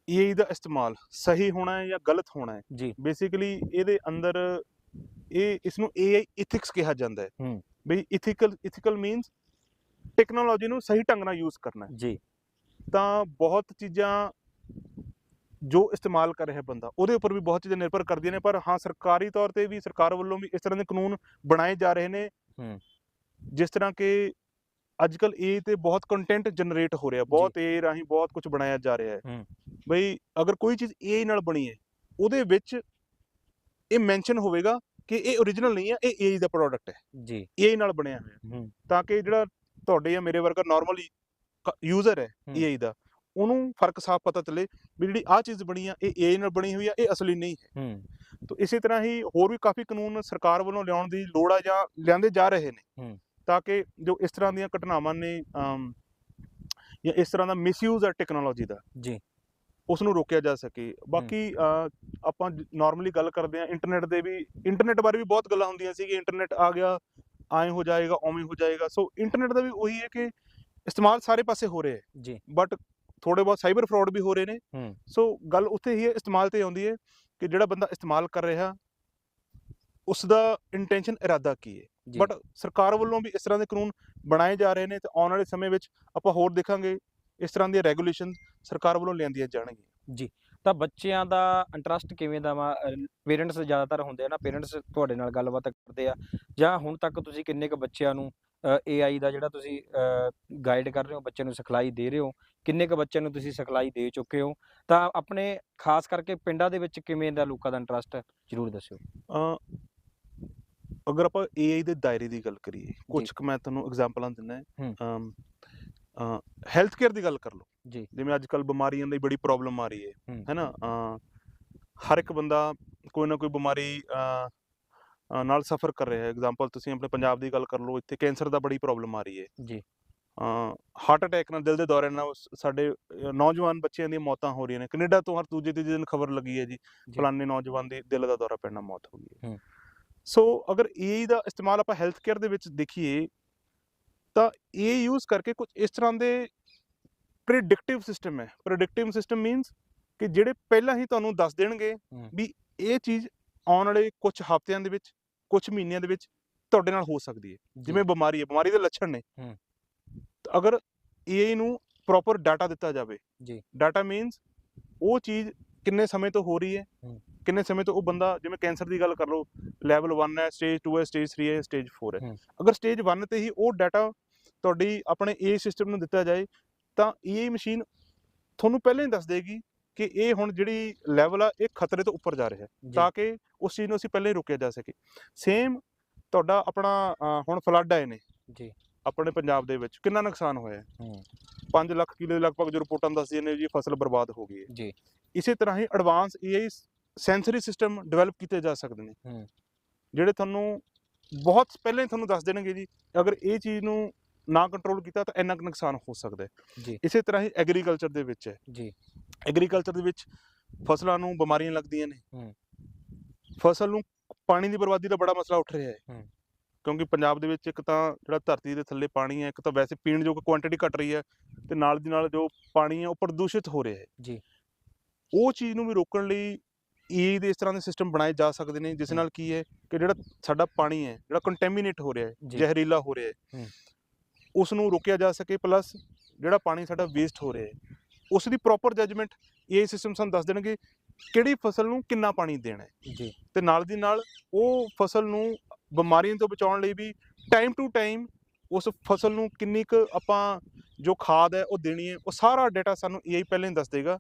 B: ਏਆਈ ਦਾ ਇਸਤੇਮਾਲ ਸਹੀ ਹੋਣਾ ਹੈ ਜਾਂ ਗਲਤ ਹੋਣਾ ਹੈ
A: ਜੀ
B: ਬੇਸਿਕਲੀ ਇਹਦੇ ਅੰਦਰ ਇਹ ਇਸ ਨੂੰ ਏਆਈ ਇਥਿਕਸ ਕਿਹਾ ਜਾਂਦਾ ਹੈ
A: ਹੂੰ।
B: ਬਈ ਇਥੀਕਲ ਇਥੀਕਲ ਮੀਨਸ ਟੈਕਨੋਲੋਜੀ ਨੂੰ ਸਹੀ ਢੰਗ ਨਾਲ ਯੂਜ਼ ਕਰਨਾ ਹੈ।
A: ਜੀ
B: ਤਾਂ ਬਹੁਤ ਚੀਜ਼ਾਂ ਜੋ ਇਸਤੇਮਾਲ ਕਰ ਰਿਹਾ ਬੰਦਾ ਉਹਦੇ ਉੱਪਰ ਵੀ ਬਹੁਤ ਚੀਜ਼ਾਂ ਨਿਰਭਰ ਕਰਦੀਆਂ ਨੇ ਪਰ ਹਾਂ ਸਰਕਾਰੀ ਤੌਰ ਤੇ ਵੀ ਸਰਕਾਰ ਵੱਲੋਂ ਵੀ ਇਸ ਤਰ੍ਹਾਂ ਦੇ ਕਾਨੂੰਨ ਬਣਾਏ ਜਾ ਰਹੇ ਨੇ।
A: ਹੂੰ।
B: ਜਿਸ ਤਰ੍ਹਾਂ ਕਿ ਅੱਜ ਕੱਲ ਇਹ ਤੇ ਬਹੁਤ ਕੰਟੈਂਟ ਜਨਰੇਟ ਹੋ ਰਿਹਾ ਬਹੁਤ ਏ ਰਾਹੀਂ ਬਹੁਤ ਕੁਝ ਬਣਾਇਆ ਜਾ ਰਿਹਾ ਹੈ।
A: ਹੂੰ।
B: ਬਈ ਅਗਰ ਕੋਈ ਚੀਜ਼ ਏ ਨਾਲ ਬਣੀ ਹੈ ਉਹਦੇ ਵਿੱਚ ਇਹ ਮੈਂਸ਼ਨ ਹੋਵੇਗਾ ਕਿ ਇਹ origignal ਨਹੀਂ ਹੈ ਇਹ ਏ ਦਾ ਪ੍ਰੋਡਕਟ ਹੈ।
A: ਜੀ।
B: ਏ ਨਾਲ ਬਣਿਆ ਹੋਇਆ। ਤਾਂ ਕਿ ਜਿਹੜਾ ਤੁਹਾਡੇ ਜਾਂ ਮੇਰੇ ਵਰਗਾ ਨਾਰਮਲੀ ਯੂਜ਼ਰ ਹੈ। ਏਆਈ ਦਾ ਉਹਨੂੰ ਫ਼ਰਕ ਸਾਫ਼ ਪਤਾ ਚੱਲੇ ਵੀ ਜਿਹੜੀ ਆ ਚੀਜ਼ ਬਣੀ ਆ ਇਹ ਏਆਈ ਨਾਲ ਬਣੀ ਹੋਈ ਆ ਇਹ ਅਸਲੀ ਨਹੀਂ ਹੈ। ਤਾਂ ਇਸੇ ਤਰ੍ਹਾਂ ਹੀ ਹੋਰ ਵੀ ਕਾਫੀ ਕਾਨੂੰਨ ਸਰਕਾਰ ਵੱਲੋਂ ਲਿਆਉਣ ਦੀ ਲੋੜ ਆ ਜਾਂ ਲਿਆਂਦੇ ਜਾ ਰਹੇ ਨੇ।
A: ਹੂੰ।
B: ਤਾਂ ਕਿ ਜੋ ਇਸ ਤਰ੍ਹਾਂ ਦੀਆਂ ਘਟਨਾਵਾਂ ਨੇ ਜਾਂ ਇਸ ਤਰ੍ਹਾਂ ਦਾ ਮਿਸਯੂਜ਼ ਹੈ ਟੈਕਨੋਲੋਜੀ ਦਾ
A: ਜੀ।
B: ਉਸ ਨੂੰ ਰੋਕਿਆ ਜਾ ਸਕੇ। ਬਾਕੀ ਆਪਾਂ ਨਾਰਮਲੀ ਗੱਲ ਕਰਦੇ ਆ ਇੰਟਰਨੈਟ ਦੇ ਵੀ ਇੰਟਰਨੈਟ ਬਾਰੇ ਵੀ ਬਹੁਤ ਗੱਲਾਂ ਹੁੰਦੀਆਂ ਸੀ ਕਿ ਇੰਟਰਨੈਟ ਆ ਗਿਆ ਐਂ ਹੋ ਜਾਏਗਾ ਉਵੇਂ ਹੋ ਜਾਏਗਾ। ਸੋ ਇੰਟਰਨੈਟ ਦਾ ਵੀ ਉਹੀ ਹੈ ਕਿ ਇਸਤੇਮਾਲ ਸਾਰੇ ਪਾਸੇ ਹੋ ਰਿਹਾ ਹੈ।
A: ਜੀ।
B: ਬਟ ਥੋੜੇ ਬਹੁਤ ਸਾਈਬਰ ਫਰਾਡ ਵੀ ਹੋ ਰਹੇ ਨੇ।
A: ਹੂੰ।
B: ਸੋ ਗੱਲ ਉੱਥੇ ਹੀ ਹੈ ਇਸਤੇਮਾਲ ਤੇ ਆਉਂਦੀ ਹੈ ਕਿ ਜਿਹੜਾ ਬੰਦਾ ਇਸਤੇਮਾਲ ਕਰ ਰਿਹਾ ਉਸ ਦਾ ਇੰਟੈਂਸ਼ਨ ਇਰਾਦਾ ਕੀ ਹੈ।
A: ਜੀ।
B: ਬਟ ਸਰਕਾਰ ਵੱਲੋਂ ਵੀ ਇਸ ਤਰ੍ਹਾਂ ਦੇ ਕਾਨੂੰਨ ਬਣਾਏ ਜਾ ਰਹੇ ਨੇ ਤੇ ਆਉਣ ਵਾਲੇ ਸਮੇਂ ਵਿੱਚ ਆਪਾਂ ਹੋਰ ਦੇਖਾਂਗੇ ਇਸ ਤਰ੍ਹਾਂ ਦੀਆਂ ਰੈਗੂਲੇਸ਼ਨ ਸਰਕਾਰ ਵੱਲੋਂ ਲਿਆਂਦੀਆਂ ਜਾਣਗੀਆਂ।
A: ਤਾਂ ਬੱਚਿਆਂ ਦਾ ਇੰਟਰਸਟ ਕਿਵੇਂ ਦਾ ਵਾ? ਪੇਰੈਂਟਸ ਜ਼ਿਆਦਾਤਰ ਹੁੰਦੇ ਆ ਨਾ ਪੇਰੈਂਟਸ ਤੁਹਾਡੇ ਨਾਲ ਗੱਲਬਾਤ ਕਰਦੇ ਆ। ਜਾਂ ਹੁਣ ਤੱਕ ਤੁਸੀਂ ਕਿੰਨੇ ਕੁ ਬੱਚਿਆਂ ਨੂੰ AI ਦਾ ਜਿਹੜਾ ਤੁਸੀਂ ਗਾਈਡ ਕਰ ਰਹੇ ਹੋ ਬੱਚਿਆਂ ਨੂੰ ਸਿਖਲਾਈ ਦੇ ਰਹੇ ਹੋ ਕਿੰਨੇ ਕੁ ਬੱਚਿਆਂ ਨੂੰ ਤੁਸੀਂ ਸਿਖਲਾਈ ਦੇ ਚੁੱਕੇ ਹੋ? ਤਾਂ ਆਪਣੇ ਖਾਸ ਕਰਕੇ ਪਿੰਡਾਂ ਦੇ ਵਿੱਚ ਕਿਵੇਂ ਦਾ ਲੋਕਾਂ ਦਾ ਇੰਟਰਸਟ ਜਰੂਰ ਦੱਸਿਓ।
B: ਅ, ਅਗਰ ਆਪਾਂ AI ਦੇ ਦਾਇਰੇ ਦੀ ਗੱਲ ਕਰੀਏ ਕੁਝ ਕੁ ਮੈਂ ਤੁਹਾਨੂੰ ਐਗਜ਼ਾਮਪਲਾਂ ਦਿੰਦਾ ਹੈਲਥ ਕੇਅਰ ਦੀ ਗੱਲ ਕਰ ਲਓ।
A: ਜੀ।
B: ਜਿਵੇਂ ਅੱਜ ਕੱਲ ਬਿਮਾਰੀਆਂ ਦੀ ਬੜੀ ਪ੍ਰੋਬਲਮ ਆ ਰਹੀ ਹੈ। ਹੈਨਾ ਹਰ ਇੱਕ ਬੰਦਾ ਕੋਈ ਨਾ ਕੋਈ ਬਿਮਾਰੀ ਨਾਲ ਸਫਰ ਕਰ ਰਿਹਾ ਹੈ ਐਗਜ਼ਾਮਪਲ ਤੁਸੀਂ ਆਪਣੇ ਪੰਜਾਬ ਦੀ ਗੱਲ ਕਰ ਲਓ ਇੱਥੇ ਕੈਂਸਰ ਦਾ ਬੜੀ ਪ੍ਰੋਬਲਮ ਆ ਰਹੀ ਹੈ
A: ਜੀ
B: ਹਾਰਟ ਅਟੈਕ ਨਾਲ ਦਿਲ ਦੇ ਦੌਰੇ ਨਾਲ ਸਾਡੇ ਨੌਜਵਾਨ ਬੱਚਿਆਂ ਦੀਆਂ ਮੌਤਾਂ ਹੋ ਰਹੀਆਂ ਨੇ ਕੈਨੇਡਾ ਤੋਂ ਹਰ ਦੂਜੇ ਤੀਜੇ ਦਿਨ ਖਬਰ ਲੱਗੀ ਹੈ ਜੀ। ਫਲਾਣੇ ਨੌਜਵਾਨ ਦੀ ਦਿਲ ਦਾ ਦੌਰਾ ਪੈਣ ਮੌਤ ਹੋ ਗਈ ਹੈ। ਸੋ ਅਗਰ AI ਦਾ ਇਸਤੇਮਾਲ ਆਪਾਂ ਹੈਲਥ ਕੇਅਰ ਦੇ ਵਿੱਚ ਦੇਖੀਏ ਤਾਂ ਇਹ ਯੂਜ਼ ਕਰਕੇ ਕੁਝ ਇਸ ਤਰ੍ਹਾਂ ਦੇ ਪ੍ਰੀਡਿਕਟਿਵ ਸਿਸਟਮ ਹੈ ਪ੍ਰੀਡਿਕਟਿਵ ਸਿਸਟਮ ਮੀਨਸ ਕਿ ਜਿਹੜੇ ਪਹਿਲਾਂ ਹੀ ਤੁਹਾਨੂੰ ਦੱਸ ਦੇਣਗੇ। ਵੀ ਇਹ ਚੀਜ਼ ਆਉਣ ਵਾਲੇ ਕੁਝ ਹਫ਼ਤਿਆਂ ਦੇ ਵਿੱਚ ਕੁਝ ਮਹੀਨਿਆਂ ਦੇ ਵਿੱਚ ਤੁਹਾਡੇ ਨਾਲ ਹੋ ਸਕਦੀ ਹੈ ਜਿਵੇਂ ਬਿਮਾਰੀ ਹੈ ਬਿਮਾਰੀ ਦੇ ਲੱਛਣ ਨੇ
A: ਹੂੰ।
B: ਤਾਂ ਅਗਰ AI ਨੂੰ ਪ੍ਰੋਪਰ ਡਾਟਾ ਦਿੱਤਾ ਜਾਵੇ
A: ਜੀ
B: ਡਾਟਾ ਮੀਨਸ ਉਹ ਚੀਜ਼ ਕਿੰਨੇ ਸਮੇਂ ਤੋਂ ਹੋ ਰਹੀ ਹੈ
A: ਹੂੰ।
B: ਕਿੰਨੇ ਸਮੇਂ ਤੋਂ ਉਹ ਬੰਦਾ ਜਿਵੇਂ ਕੈਂਸਰ ਦੀ ਗੱਲ ਕਰ ਲਓ ਲੈਵਲ 1 ਹੈ ਸਟੇਜ 2 ਹੈ ਸਟੇਜ 3 ਹੈ ਸਟੇਜ 4 ਹੈ
A: ਹੂੰ।
B: ਅਗਰ ਸਟੇਜ 1 ਤੇ ਹੀ ਉਹ ਡਾਟਾ ਤੁਹਾਡੀ ਆਪਣੇ AI ਸਿਸਟਮ ਨੂੰ ਦਿੱਤਾ ਜਾਏ ਤਾਂ AI ਮਸ਼ੀਨ ਤੁਹਾਨੂੰ ਪਹਿਲਾਂ ਹੀ ਦੱਸ ਦੇਗੀ ਕਿ ਇਹ ਹੁਣ ਜਿਹੜੀ ਲੈਵਲ ਆ ਇਹ ਖਤਰੇ ਤੋਂ ਉੱਪਰ ਜਾ ਰਿਹਾ ਹੈ ਤਾਂ ਕਿ ਉਸ ਚੀਜ਼ ਨੂੰ ਅਸੀਂ ਪਹਿਲਾਂ ਹੀ ਰੋਕਿਆ ਜਾ ਸਕੇ। ਸੇਮ ਤੁਹਾਡਾ ਆਪਣਾ ਹੁਣ ਫਲੱਡ ਆਏ ਨੇ।
A: ਜੀ।
B: ਆਪਣੇ ਪੰਜਾਬ ਦੇ ਵਿੱਚ ਕਿੰਨਾ ਨੁਕਸਾਨ ਹੋਇਆ ਹੈ?
A: ਹੂੰ।
B: 5 ਲੱਖ ਕਿਲੇ ਦੇ ਲਗਭਗ ਜੋ ਰਿਪੋਰਟਾਂ ਦੱਸਦੀਆਂ ਨੇ ਜੀ ਫਸਲ ਬਰਬਾਦ ਹੋ ਗਈ ਹੈ।
A: ਜੀ।
B: ਇਸੇ ਤਰ੍ਹਾਂ ਹੀ advance AI sensory system develop ਕੀਤੇ ਜਾ ਸਕਦੇ ਨੇ।
A: ਹੂੰ।
B: ਜਿਹੜੇ ਤੁਹਾਨੂੰ ਬਹੁਤ ਪਹਿਲਾਂ ਹੀ ਤੁਹਾਨੂੰ ਦੱਸ ਦੇਣਗੇ ਜੀ ਅਗਰ ਇਹ ਚੀਜ਼ ਨੂੰ ਨਾ ਕੰਟਰੋਲ ਕੀਤਾ ਤਾਂ ਇੰਨਾ ਕੁ ਨੁਕਸਾਨ ਹੋ ਸਕਦਾ ਹੈ।
A: ਜੀ।
B: ਇਸੇ ਤਰ੍ਹਾਂ ਹੀ ਐਗਰੀਕਲਚਰ ਦੇ ਵਿੱਚ ਹੈ।
A: ਜੀ।
B: ਐਗਰੀਕਲਚਰ ਦੇ ਵਿੱਚ ਫਸਲਾਂ ਨੂੰ ਬਿਮਾਰੀਆਂ ਲੱਗਦੀਆਂ ਨੇ। ਫਸਲ ਨੂੰ ਪਾਣੀ ਦੀ ਬਰਬਾਦੀ ਦਾ ਬੜਾ ਮਸਲਾ ਉੱਠ ਰਿਹਾ ਹੈ। ਕਿਉਂਕਿ ਪੰਜਾਬ ਦੇ ਵਿੱਚ ਇੱਕ ਤਾਂ ਜਿਹੜਾ ਧਰਤੀ ਦੇ ਥੱਲੇ ਪਾਣੀ ਹੈ ਇੱਕ ਤਾਂ ਵੈਸੇ ਪੀਣ ਯੋਗ ਕੁਆਂਟੀਟੀ ਘਟ ਰਹੀ ਹੈ ਤੇ ਨਾਲ ਦੀ ਨਾਲ ਜੋ ਪਾਣੀ ਹੈ ਉਹ ਪ੍ਰਦੂਸ਼ਿਤ ਹੋ ਰਿਹਾ ਹੈ
A: ਜੀ
B: ਉਹ ਚੀਜ਼ ਨੂੰ ਵੀ ਰੋਕਣ ਲਈ ਈ ਦੇ ਇਸ ਤਰ੍ਹਾਂ ਦੇ ਸਿਸਟਮ ਬਣਾਏ ਜਾ ਸਕਦੇ ਨੇ ਜਿਸ। ਨਾਲ ਕੀ ਹੈ ਕਿ ਜਿਹੜਾ ਸਾਡਾ ਪਾਣੀ ਹੈ ਜਿਹੜਾ ਕੰਟੈਮੀਨੇਟ ਹੋ ਰਿਹਾ ਹੈ। ਜ਼ਹਿਰੀਲਾ ਹੋ ਰਿਹਾ ਹੂੰ। ਉਸ ਨੂੰ ਰੋਕਿਆ ਜਾ ਸਕੇ ਪਲੱਸ ਜਿਹੜਾ ਪਾਣੀ ਸਾਡਾ ਵੇਸਟ ਹੋ ਰਿਹਾ ਹੈ ਉਸ ਦੀ ਪ੍ਰੋਪਰ ਜਜਮੈਂਟ ਇਹ ਸਿਸਟਮ ਸਾਨੂੰ ਦੱਸ ਦੇਣਗੇ ਕਿਹੜੀ ਫਸਲ ਨੂੰ ਕਿੰਨਾ ਪਾਣੀ ਦੇਣਾ ਹੈ।
A: ਜੀ।
B: ਤੇ ਨਾਲ ਦੀ ਨਾਲ ਉਹ ਫਸਲ ਨੂੰ ਬਿਮਾਰੀਆਂ ਤੋਂ ਬਚਾਉਣ ਲਈ ਵੀ ਟਾਈਮ ਟੂ ਟਾਈਮ ਉਸ ਫਸਲ ਨੂੰ ਕਿੰਨੀ ਕੁ ਆਪਾਂ ਜੋ ਖਾਦ ਹੈ ਉਹ ਦੇਣੀ ਹੈ ਉਹ ਸਾਰਾ ਡਾਟਾ ਸਾਨੂੰ AI ਪਹਿਲਾਂ ਹੀ ਦੱਸ ਦੇਗਾ।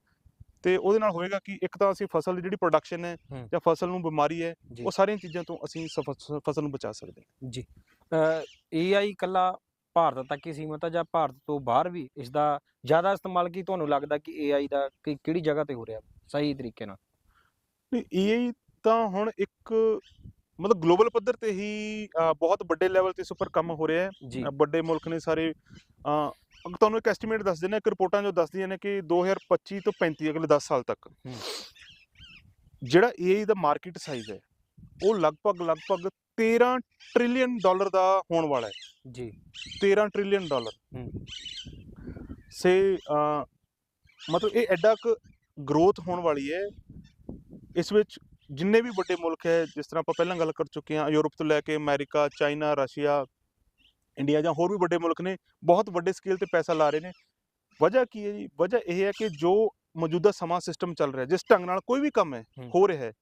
B: ਤੇ ਉਹਦੇ ਨਾਲ ਹੋਏਗਾ ਕਿ ਇੱਕ ਤਾਂ ਅਸੀਂ ਫਸਲ ਦੀ ਜਿਹੜੀ ਪ੍ਰੋਡਕਸ਼ਨ ਹੈ। ਜਾਂ ਫਸਲ ਨੂੰ ਬਿਮਾਰੀ ਹੈ ਉਹ ਸਾਰੀਆਂ ਚੀਜ਼ਾਂ ਤੋਂ ਅਸੀਂ ਫਸਲ ਨੂੰ ਬਚਾ ਸਕਦੇ ਹਾਂ।
A: ਜੀ। AI ਕੱਲਾ ਭਾਰਤ ਤੱਕ ਹੀ ਸੀਮਤ ਹੈ ਜਾਂ ਭਾਰਤ ਤੋਂ ਬਾਹਰ ਵੀ ਇਸ ਦਾ ਜ਼ਿਆਦਾ ਇਸਤੇਮਾਲ ਕੀ ਤੁਹਾਨੂੰ ਲੱਗਦਾ ਕਿ AI ਦਾ ਕਿ ਕਿਹੜੀ ਜਗ੍ਹਾ ਤੇ ਹੋ ਰਿਹਾ? ਸਹੀ ਤਰੀਕੇ ਨਾਲ।
B: ਨਹੀਂ AI ਤਾਂ ਹੁਣ ਇੱਕ ਮਤਲਬ ਗਲੋਬਲ ਪੱਧਰ ਤੇ ਹੀ ਬਹੁਤ ਵੱਡੇ ਲੈਵਲ ਤੇ ਇਸ ਉੱਪਰ ਕੰਮ ਹੋ ਰਿਹਾ ਹੈ। ਵੱਡੇ ਮੁਲਕ ਨੇ ਸਾਰੇ ਤੁਹਾਨੂੰ ਇੱਕ ਐਸਟੀਮੇਟ ਦੱਸ ਦਿੰਦੇ ਇੱਕ ਰਿਪੋਰਟਾਂ ਜੋ ਦੱਸਦੀਆਂ ਨੇ ਕਿ 2025 ਤੋਂ 35 ਅਗਲੇ 10 ਸਾਲ ਤੱਕ। ਜਿਹੜਾ AI ਦਾ ਮਾਰਕੀਟ ਸਾਈਜ਼ ਹੈ ਉਹ ਲਗਭਗ ਲਗਭਗ 13 ਟ੍ਰਿਲੀਅਨ ਡਾਲਰ ਦਾ ਹੋਣ ਵਾਲਾ ਹੈ।
A: ਜੀ।
B: 13 ਟ੍ਰਿਲੀਅਨ ਡਾਲਰ
A: ਹੂੰ।
B: ਸੇ ਮਤਲਬ ਇਹ ਐਡਾ ਕੁ ਗਰੋਥ ਹੋਣ ਵਾਲੀ ਹੈ। ਇਸ ਵਿੱਚ ਜਿੰਨੇ ਵੀ ਵੱਡੇ ਮੁਲਕ ਹੈ ਜਿਸ ਤਰ੍ਹਾਂ ਆਪਾਂ ਪਹਿਲਾਂ ਗੱਲ ਕਰ ਚੁੱਕੇ ਹਾਂ ਯੂਰਪ ਤੋਂ ਲੈ ਕੇ ਅਮਰੀਕਾ ਚਾਈਨਾ ਰਸ਼ੀਆ ਇੰਡੀਆ ਜਾਂ ਹੋਰ ਵੀ ਵੱਡੇ ਮੁਲਕ ਨੇ ਬਹੁਤ ਵੱਡੇ ਸਕੇਲ ਤੇ ਪੈਸਾ ਲਾ ਰਹੇ ਨੇ। ਵਜ੍ਹਾ ਕੀ ਹੈ ਜੀ? ਵਜ੍ਹਾ ਇਹ ਹੈ ਕਿ ਜੋ ਮੌਜੂਦਾ ਸਮਾਂ ਸਿਸਟਮ ਚੱਲ ਰਿਹਾ ਜਿਸ ਢੰਗ ਨਾਲ ਕੋਈ ਵੀ ਕੰਮ ਹੂੰ।
A: ਹੋ
B: ਰਿਹਾ ਹੈ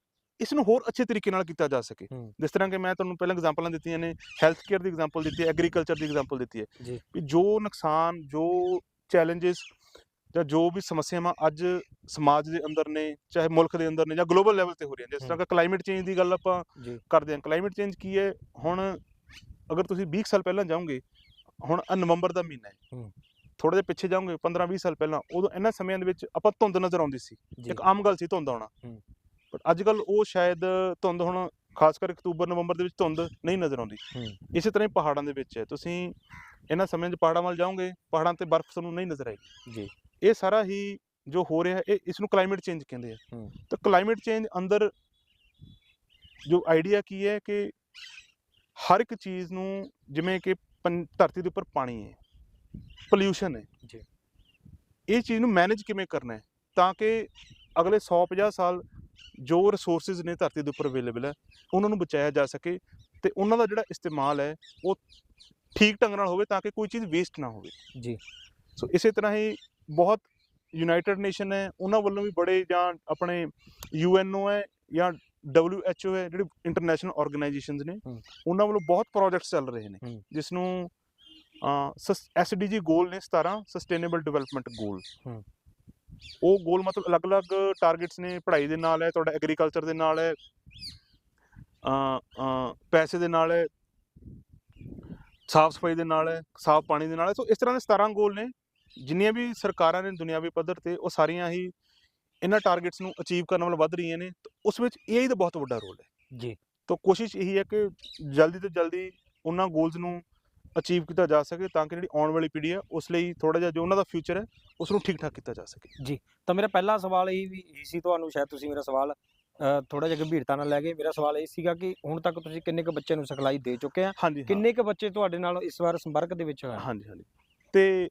B: ਇਸ ਨੂੰ ਹੋਰ ਅੱਛੇ ਤਰੀਕੇ ਨਾਲ ਕੀਤਾ ਜਾ ਸਕੇ।
A: ਹੂੰ।
B: ਜਿਸ ਤਰ੍ਹਾਂ ਕਿ ਮੈਂ ਤੁਹਾਨੂੰ ਪਹਿਲਾਂ ਐਗਜ਼ਾਮਪਲਾਂ ਦਿੱਤੀਆਂ ਨੇ ਹੈਲਥ ਕੇਅਰ ਦੀ ਐਗਜ਼ਾਮਪਲ ਦਿੱਤੀ ਹੈ ਐਗਰੀਕਲਚਰ ਦੀ ਐਗਜ਼ਾਮਪਲ ਦਿੱਤੀ ਹੈ
A: ਜੀ।
B: ਵੀ ਜੋ ਨੁਕਸਾਨ ਜੋ ਚੈਲੰਜਸ ਜਾਂ ਜੋ ਵੀ ਸਮੱਸਿਆਵਾਂ ਅੱਜ ਸਮਾਜ ਦੇ ਅੰਦਰ ਨੇ ਚਾਹੇ ਮੁਲਕ ਦੇ ਅੰਦਰ ਨੇ ਜਾਂ ਗਲੋਬਲ ਲੈਵਲ ਤੇ ਹੋ ਰਹੀਆਂ ਜਿਸ ਤਰ੍ਹਾਂ ਕਿ ਕਲਾਈਮੇਟ ਚੇਂਜ ਦੀ ਗੱਲ ਆਪਾਂ
A: ਜੀ।
B: ਕਰਦੇ ਹਾਂ। ਕਲਾਈਮੇਟ ਚੇਂਜ ਕੀ ਹੈ? ਹੁਣ ਅਗਰ ਤੁਸੀਂ 20 ਸਾਲ ਪਹਿਲਾਂ ਜਾਓਗੇ ਹੁਣ ਆਹ ਨਵੰਬਰ ਦਾ ਮਹੀਨਾ ਹੈ।
A: ਹੂੰ।
B: ਥੋੜੇ ਜਿਹਾ ਪਿੱਛੇ ਜਾਓਗੇ 15 20 ਸਾਲ ਪਹਿਲਾਂ ਉਦੋਂ ਇਹਨਾਂ ਸਮਿਆਂ ਦੇ ਵਿੱਚ ਆਪਾਂ ਧੁੰਦ ਨਜ਼ਰ ਆਉਂਦੀ ਸੀ।
A: ਜੀ।
B: ਇੱਕ ਆਮ ਗੱਲ ਸੀ ਧੁੰਦ ਆਉਣਾ।
A: ਹੂੰ।
B: ਪਰ ਅੱਜ ਕੱਲ ਉਹ ਸ਼ਾਇਦ ਧੁੰਦ ਹੁਣ ਖਾਸ ਕਰ ਅਕਤੂਬਰ ਨਵੰਬਰ ਦੇ ਵਿੱਚ ਧੁੰਦ ਨਹੀਂ ਨਜ਼ਰ ਆਉਂਦੀ। ਇਸੇ ਤਰ੍ਹਾਂ ਹੀ ਪਹਾੜਾਂ ਦੇ ਵਿੱਚ ਹੈ। ਤੁਸੀਂ ਇਹਨਾਂ ਸਮਿਆਂ 'ਚ ਪਹਾੜਾਂ ਵੱਲ ਜਾਓਗੇ ਪਹਾੜਾਂ ਤੇ ਬਰਫ਼ ਤੁਹਾਨੂੰ ਨਹੀਂ ਨਜ਼ਰ ਆਏਗੀ।
A: ਜੀ।
B: ਇਹ ਸਾਰਾ ਹੀ ਜੋ ਹੋ ਰਿਹਾ ਇਹ ਇਸ ਨੂੰ ਕਲਾਈਮੇਟ ਚੇਂਜ ਕਹਿੰਦੇ ਆ। ਤਾਂ ਕਲਾਈਮੇਟ ਚੇਂਜ ਅੰਦਰ ਜੋ ਆਈਡੀਆ ਕੀ ਹੈ ਕਿ ਹਰ ਇੱਕ ਚੀਜ਼ ਨੂੰ ਜਿਵੇਂ ਕਿ ਧਰਤੀ ਦੇ ਉੱਪਰ ਪਾਣੀ ਹੈ ਪੋਲਿਊਸ਼ਨ ਹੈ।
A: ਜੀ।
B: ਇਹ ਚੀਜ਼ ਨੂੰ ਮੈਨੇਜ ਕਿਵੇਂ ਕਰਨਾ ਹੈ? ਤਾਂ ਕਿ ਅਗਲੇ 150 ਸਾਲ ਜੋ ਰਿਸੋਰਸਸ ਨੇ ਧਰਤੀ ਦੇ ਉੱਪਰ ਅਵੇਲੇਬਲ ਹੈ ਉਹਨਾਂ ਨੂੰ ਬਚਾਇਆ ਜਾ ਸਕੇ ਤੇ ਉਹਨਾਂ ਦਾ ਜਿਹੜਾ ਇਸਤੇਮਾਲ ਹੈ ਉਹ ਠੀਕ ਢੰਗ ਨਾਲ ਹੋਵੇ ਤਾਂ ਕਿ ਕੋਈ ਚੀਜ਼ ਵੇਸਟ ਨਾ ਹੋਵੇ
A: ਜੀ
B: ਸੋ ਇਸੇ ਤਰ੍ਹਾਂ ਹੀ ਬਹੁਤ ਯੂਨਾਈਟਿਡ ਨੇਸ਼ਨ ਹੈ ਉਹਨਾਂ ਵੱਲੋਂ ਵੀ ਬੜੇ ਜਾਂ ਆਪਣੇ ਯੂਐਨਓ ਹੈ ਜਾਂ WHO ਹੈ ਜਿਹੜੇ ਇੰਟਰਨੈਸ਼ਨਲ ਆਰਗੇਨਾਈਜੇਸ਼ਨਸ ਨੇ। ਉਹਨਾਂ ਵੱਲੋਂ ਬਹੁਤ ਪ੍ਰੋਜੈਕਟਸ ਚੱਲ ਰਹੇ ਨੇ। ਜਿਸ ਨੂੰ ਐਸਡੀਜੀ ਗੋਲ ਨੇ 17 ਸਸਟੇਨੇਬਲ ਡਿਵੈਲਪਮੈਂਟ ਗੋਲ। ਉਹ ਗੋਲ ਮਤਲਬ ਅਲੱਗ-ਅਲੱਗ ਟਾਰਗੇਟਸ ਨੇ ਪੜ੍ਹਾਈ ਦੇ ਨਾਲ ਹੈ ਤੁਹਾਡਾ ਐਗਰੀਕਲਚਰ ਦੇ ਨਾਲ ਹੈ ਅ ਪੈਸੇ ਦੇ ਨਾਲ ਹੈ ਸਾਫ਼ ਸਫ਼ਾਈ ਦੇ ਨਾਲ ਹੈ ਸਾਫ਼ ਪਾਣੀ ਦੇ ਨਾਲ ਹੈ। ਸੋ ਇਸ ਤਰ੍ਹਾਂ ਦੇ 17 ਗੋਲ ਨੇ ਜਿੰਨੀਆਂ ਵੀ ਸਰਕਾਰਾਂ ਨੇ ਦੁਨਿਆਵੀ ਪੱਧਰ ਤੇ ਉਹ ਸਾਰੀਆਂ ਹੀ ਇਹਨਾਂ ਟਾਰਗੇਟਸ ਨੂੰ ਅਚੀਵ ਕਰਨ ਵੱਲ ਵੱਧ ਰਹੀਆਂ ਨੇ। ਤਾਂ ਉਸ ਵਿੱਚ AI ਦਾ ਬਹੁਤ ਵੱਡਾ ਰੋਲ ਹੈ।
A: ਜੀ।
B: ਤਾਂ ਕੋਸ਼ਿਸ਼ ਇਹੀ ਹੈ ਕਿ ਜਲਦੀ ਤੋਂ ਜਲਦੀ ਉਹਨਾਂ ਗੋਲਸ ਨੂੰ ਅਚੀਵ ਕੀਤਾ ਜਾ ਸਕੇ ਤਾਂ ਕਿ ਜਿਹੜੀ ਆਉਣ ਵਾਲੀ ਪੀੜ੍ਹੀ ਹੈ ਉਸ ਲਈ ਥੋੜਾ ਜਿਹਾ ਜੋ ਉਹਨਾਂ ਦਾ ਫਿਊਚਰ ਹੈ ਉਸ ਨੂੰ ਠੀਕ ਠਾਕ ਕੀਤਾ ਜਾ ਸਕੇ।
A: ਤਾਂ ਮੇਰਾ ਪਹਿਲਾ ਸਵਾਲ ਇਹ ਵੀ ਇਹੀ ਸੀ ਤੁਹਾਨੂੰ ਸ਼ਾਇਦ ਤੁਸੀਂ ਮੇਰਾ ਸਵਾਲ ਥੋੜਾ ਜਿਹਾ ਗੰਭੀਰਤਾ ਨਾਲ ਲੈ ਗਏ। ਮੇਰਾ ਸਵਾਲ ਇਹ ਸੀਗਾ ਕਿ ਹੁਣ ਤੱਕ ਤੁਸੀਂ ਕਿੰਨੇ ਕੁ ਬੱਚਿਆਂ ਨੂੰ ਸਿਖਲਾਈ ਦੇ ਚੁੱਕੇ ਆ। ਕਿੰਨੇ ਕੁ ਬੱਚੇ ਤੁਹਾਡੇ ਨਾਲ ਇਸ ਵਾਰ ਸੰਪਰਕ ਦੇ ਵਿੱਚ ਹੋਏ?
B: ਹਾਂਜੀ ਹਾਂਜੀ। ਤੇ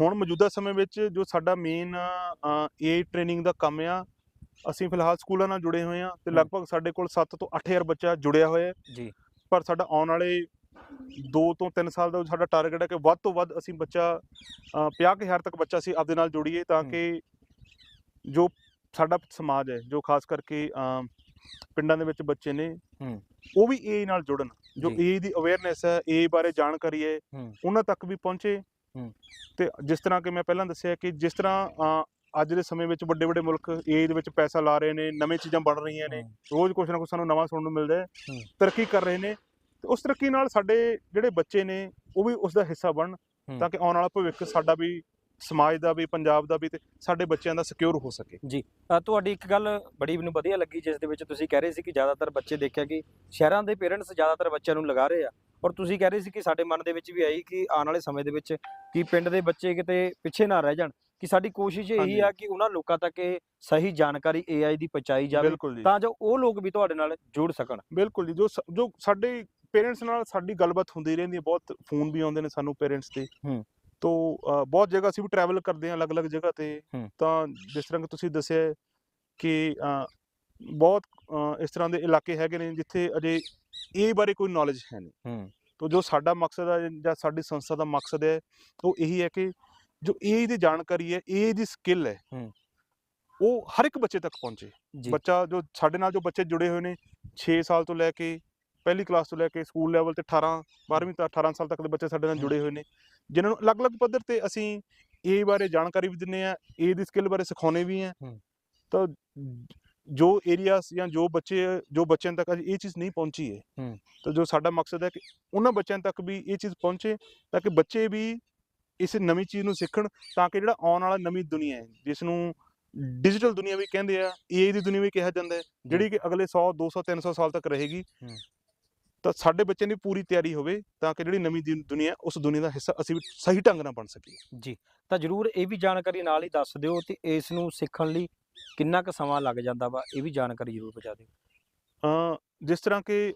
B: ਹੁਣ ਮੌਜੂਦਾ ਸਮੇਂ ਵਿੱਚ ਜੋ ਸਾਡਾ ਮੇਨ ਏ ਟ੍ਰੇਨਿੰਗ ਦਾ ਕੰਮ ਆ ਅਸੀਂ ਫਿਲਹਾਲ ਸਕੂਲਾਂ ਨਾਲ ਜੁੜੇ ਹੋਏ ਆ ਤੇ। ਲਗਭਗ ਸਾਡੇ ਕੋਲ 7 ਤੋਂ 8000 ਬੱਚਾ ਜੁੜਿਆ ਹੋਇਆ
A: ਜੀ।
B: ਪਰ ਸਾਡਾ ਆਉਣ ਵਾਲੇ 2 ਤੋਂ 3 ਸਾਲ ਦਾ ਸਾਡਾ ਟਾਰਗੇਟ ਹੈ ਕਿ ਵੱਧ ਤੋਂ ਵੱਧ ਅਸੀਂ ਬੱਚਾ ਅ, 50000 ਤੱਕ ਬੱਚਾ ਅਸੀਂ ਆਪਦੇ ਨਾਲ ਜੋੜੀਏ ਤਾਂ। ਕਿ ਜੋ ਸਾਡਾ ਸਮਾਜ ਹੈ ਜੋ ਖਾਸ ਕਰਕੇ ਪਿੰਡਾਂ ਦੇ ਵਿੱਚ ਬੱਚੇ ਨੇ। ਉਹ ਵੀ ਏ ਨਾਲ ਜੁੜਨ ਜੋ। ਏ ਦੀ ਅਵੇਅਰਨੈਸ ਹੈ ਏ ਬਾਰੇ ਜਾਣਕਾਰੀ ਹੈ। ਉਹਨਾਂ ਤੱਕ ਵੀ ਪਹੁੰਚੇ। ਤੇ ਜਿਸ ਤਰ੍ਹਾਂ ਕਿ ਮੈਂ ਪਹਿਲਾਂ ਦੱਸਿਆ ਕਿ ਜਿਸ ਤਰ੍ਹਾਂ ਅੱਜ ਦੇ ਸਮੇਂ ਵਿੱਚ ਵੱਡੇ ਵੱਡੇ ਮੁਲਕ ਏ ਦੇ ਵਿੱਚ ਪੈਸਾ ਲਾ ਰਹੇ ਨੇ ਨਵੀਂ ਚੀਜ਼ਾਂ ਬਣ ਰਹੀਆਂ ਨੇ ਰੋਜ਼ ਕੁਛ ਨਾ ਕੁਛ ਸਾਨੂੰ ਨਵਾਂ ਸੁਣਨ ਨੂੰ ਮਿਲਦਾ ਹੈ। ਤਰੱਕੀ ਕਰ ਰਹੇ ਨੇ ਤੇ ਉਸ ਤਰੱਕੀ ਨਾਲ ਸਾਡੇ ਜਿਹੜੇ ਬੱਚੇ ਨੇ ਉਹ ਵੀ ਉਸ ਦਾ ਹਿੱਸਾ ਬਣਨ। ਤਾਂ ਕਿ ਆਉਣ ਵਾਲਾ ਭਵਿੱਖ ਸਾਡਾ ਵੀ ਸਮਾਜ ਦਾ ਵੀ ਪੰਜਾਬ ਦਾ ਵੀ ਤੇ ਸਾਡੇ ਬੱਚਿਆਂ ਦਾ ਸਿਕਿਉਰ ਹੋ ਸਕੇ।
A: ਅ, ਤੁਹਾਡੀ ਇੱਕ ਗੱਲ ਬੜੀ ਮੈਨੂੰ ਵਧੀਆ ਲੱਗੀ ਜਿਸ ਦੇ ਵਿੱਚ ਤੁਸੀਂ ਕਹਿ ਰਹੇ ਸੀ ਕਿ ਜ਼ਿਆਦਾਤਰ ਬੱਚੇ ਦੇਖਿਆ ਕਿ ਸ਼ਹਿਰਾਂ ਦੇ ਪੇਰੈਂਟਸ ਜ਼ਿਆਦਾਤਰ ਬੱਚਿਆਂ ਨੂੰ ਲਗਾ ਰਹੇ ਆ। ਔਰ ਤੁਸੀਂ ਕਹਿ ਰਹੇ ਸੀ ਕਿ ਸਾਡੇ ਮਨ ਦੇ ਵਿੱਚ ਵੀ ਆਈ ਕਿ ਆਉਣ ਵਾਲੇ ਸਮੇਂ ਦੇ ਵਿੱਚ ਕਿ ਪਿੰਡ ਦੇ ਬੱਚੇ ਕਿਤੇ ਪਿੱਛੇ ਨਾ ਰਹਿ ਜਾਣ। ਕਿ ਸਾਡੀ ਕੋਸ਼ਿਸ਼ ਇਹੀ। ਆ ਕਿ ਉਹਨਾਂ ਲੋਕਾਂ ਤੱਕ ਇਹ ਸਹੀ ਜਾਣਕਾਰੀ AI ਦੀ ਪਹੁੰਚਾਈ ਜਾਵੇ
B: ਜੀ।
A: ਤਾਂ ਜੋ ਉਹ ਲੋਕ ਵੀ ਤੁਹਾਡੇ ਨਾਲ ਜੁੜ ਸਕਣ।
B: ਬਿਲਕੁਲ ਜੀ ਜੋ ਜੋ ਸਾਡੇ ਪੇਰੈਂਟਸ ਨਾਲ ਸਾਡੀ ਗੱਲਬਾਤ ਹੁੰਦੀ ਰਹਿੰਦੀ ਹੈ ਬਹੁਤ ਫੋਨ ਵੀ ਆਉਂਦੇ ਨੇ ਸਾਨੂੰ ਪੇਰੈਂਟਸ ਦੇ
A: ਹੂੰ।
B: ਤੋਂ ਅ, ਬਹੁਤ ਜਗ੍ਹਾ ਅਸੀਂ ਵੀ ਟਰੈਵਲ ਕਰਦੇ ਹਾਂ ਅਲੱਗ-ਅਲੱਗ ਜਗ੍ਹਾ ਤੇ। ਤਾਂ ਜਿਸ ਤਰ੍ਹਾਂ ਕਿ ਤੁਸੀਂ ਦੱਸਿਆ ਕਿ ਬਹੁਤ ਇਸ ਤਰ੍ਹਾਂ ਦੇ ਇਲਾਕੇ ਹੈਗੇ ਨੇ ਜਿੱਥੇ ਅਜੇ ਇਹ ਬਾਰੇ ਕੋਈ ਨੌਲੇਜ ਹੈ ਨਹੀਂ
A: ਹੂੰ
B: ਤੋਂ ਜੋ ਸਾਡਾ ਮਕਸਦ ਹੈ ਜਾਂ ਸਾਡੀ ਸੰਸਥਾ ਦਾ ਮਕਸਦ ਹੈ ਉਹ ਇਹੀ ਹੈ ਕਿ ਜੋ ਇਹ ਦੀ ਜਾਣਕਾਰੀ ਹੈ ਇਹ ਦੀ ਸਕਿੱਲ ਹੈ
A: ਹੂੰ।
B: ਉਹ ਹਰ ਇੱਕ ਬੱਚੇ ਤੱਕ ਪਹੁੰਚੇ ਬੱਚਾ ਜੋ ਸਾਡੇ ਨਾਲ ਜੋ ਬੱਚੇ ਜੁੜੇ ਹੋਏ ਨੇ 6 ਸਾਲ ਤੋਂ ਲੈ ਕੇ ਪਹਿਲੀ ਕਲਾਸ ਤੋਂ ਲੈ ਕੇ ਸਕੂਲ ਲੈਵਲ ਤੇ 18 12ਵੀਂ ਤੋਂ 18 ਸਾਲ ਤੱਕ ਦੇ ਬੱਚੇ ਸਾਡੇ ਨਾਲ। ਜੁੜੇ ਹੋਏ ਨੇ ਜਿਨ੍ਹਾਂ ਨੂੰ ਅਲੱਗ-ਅਲੱਗ ਪੱਧਰ ਤੇ ਅਸੀਂ ਇਹ ਬਾਰੇ ਜਾਣਕਾਰੀ ਵੀ ਦਿੰਨੇ ਆ ਇਹ ਦੀ ਸਕਿੱਲ ਬਾਰੇ ਸਿਖਾਉਨੇ ਵੀ ਆ। ਤਾਂ ਜੋ ਏਰੀਆਸ ਜਾਂ ਜੋ ਬੱਚੇ ਜੋ ਬੱਚਿਆਂ ਤੱਕ ਇਹ ਚੀਜ਼ ਨਹੀਂ ਪਹੁੰਚੀ ਹੈ। ਤਾਂ ਜੋ ਸਾਡਾ ਮਕਸਦ ਹੈ ਕਿ ਉਹਨਾਂ ਬੱਚਿਆਂ ਤੱਕ ਵੀ ਇਹ ਚੀਜ਼ ਪਹੁੰਚੇ ਤਾਂ ਕਿ ਬੱਚੇ ਵੀ ਇਸ ਨਵੀਂ ਚੀਜ਼ ਨੂੰ ਸਿੱਖਣ ਤਾਂ ਕਿ ਜਿਹੜਾ ਆਉਣ ਵਾਲਾ ਨਵੀਂ ਦੁਨੀਆ ਹੈ ਜਿਸ ਨੂੰ ਡਿਜੀਟਲ ਦੁਨੀਆ ਵੀ ਕਹਿੰਦੇ ਆ ਏ ਦੀ ਦੁਨੀਆ ਵੀ ਕਿਹਾ ਜਾਂਦਾ ਹੈ ਜਿਹੜੀ ਕਿ ਅਗਲੇ 100 200 300 ਸਾਲ ਤੱਕ ਰਹੇਗੀ। ਤਾਂ ਸਾਡੇ ਬੱਚਿਆਂ ਦੀ ਪੂਰੀ ਤਿਆਰੀ ਹੋਵੇ ਤਾਂ ਕਿ ਜਿਹੜੀ ਨਵੀਂ ਦੁਨ- ਦੁਨੀਆ ਉਸ ਦੁਨੀਆ ਦਾ ਹਿੱਸਾ ਅਸੀਂ ਵੀ ਸਹੀ ਢੰਗ ਨਾਲ ਬਣ ਸਕੀਏ
A: ਜੀ ਤਾਂ ਜਰੂਰ ਇਹ ਵੀ ਜਾਣਕਾਰੀ ਨਾਲ ਹੀ ਦੱਸ ਦਿਓ ਤੇ ਇਸ ਨੂੰ ਸਿੱਖਣ ਲਈ ਕਿੰਨਾ ਕੁ ਸਮਾਂ ਲੱਗ ਜਾਂਦਾ ਵਾ ਇਹ ਵੀ ਜਾਣਕਾਰੀ ਜਰੂਰ ਪਹੁੰਚਾ ਦਿਓ
B: ਅ ਜਿਸ ਤਰ੍ਹਾਂ ਕਿ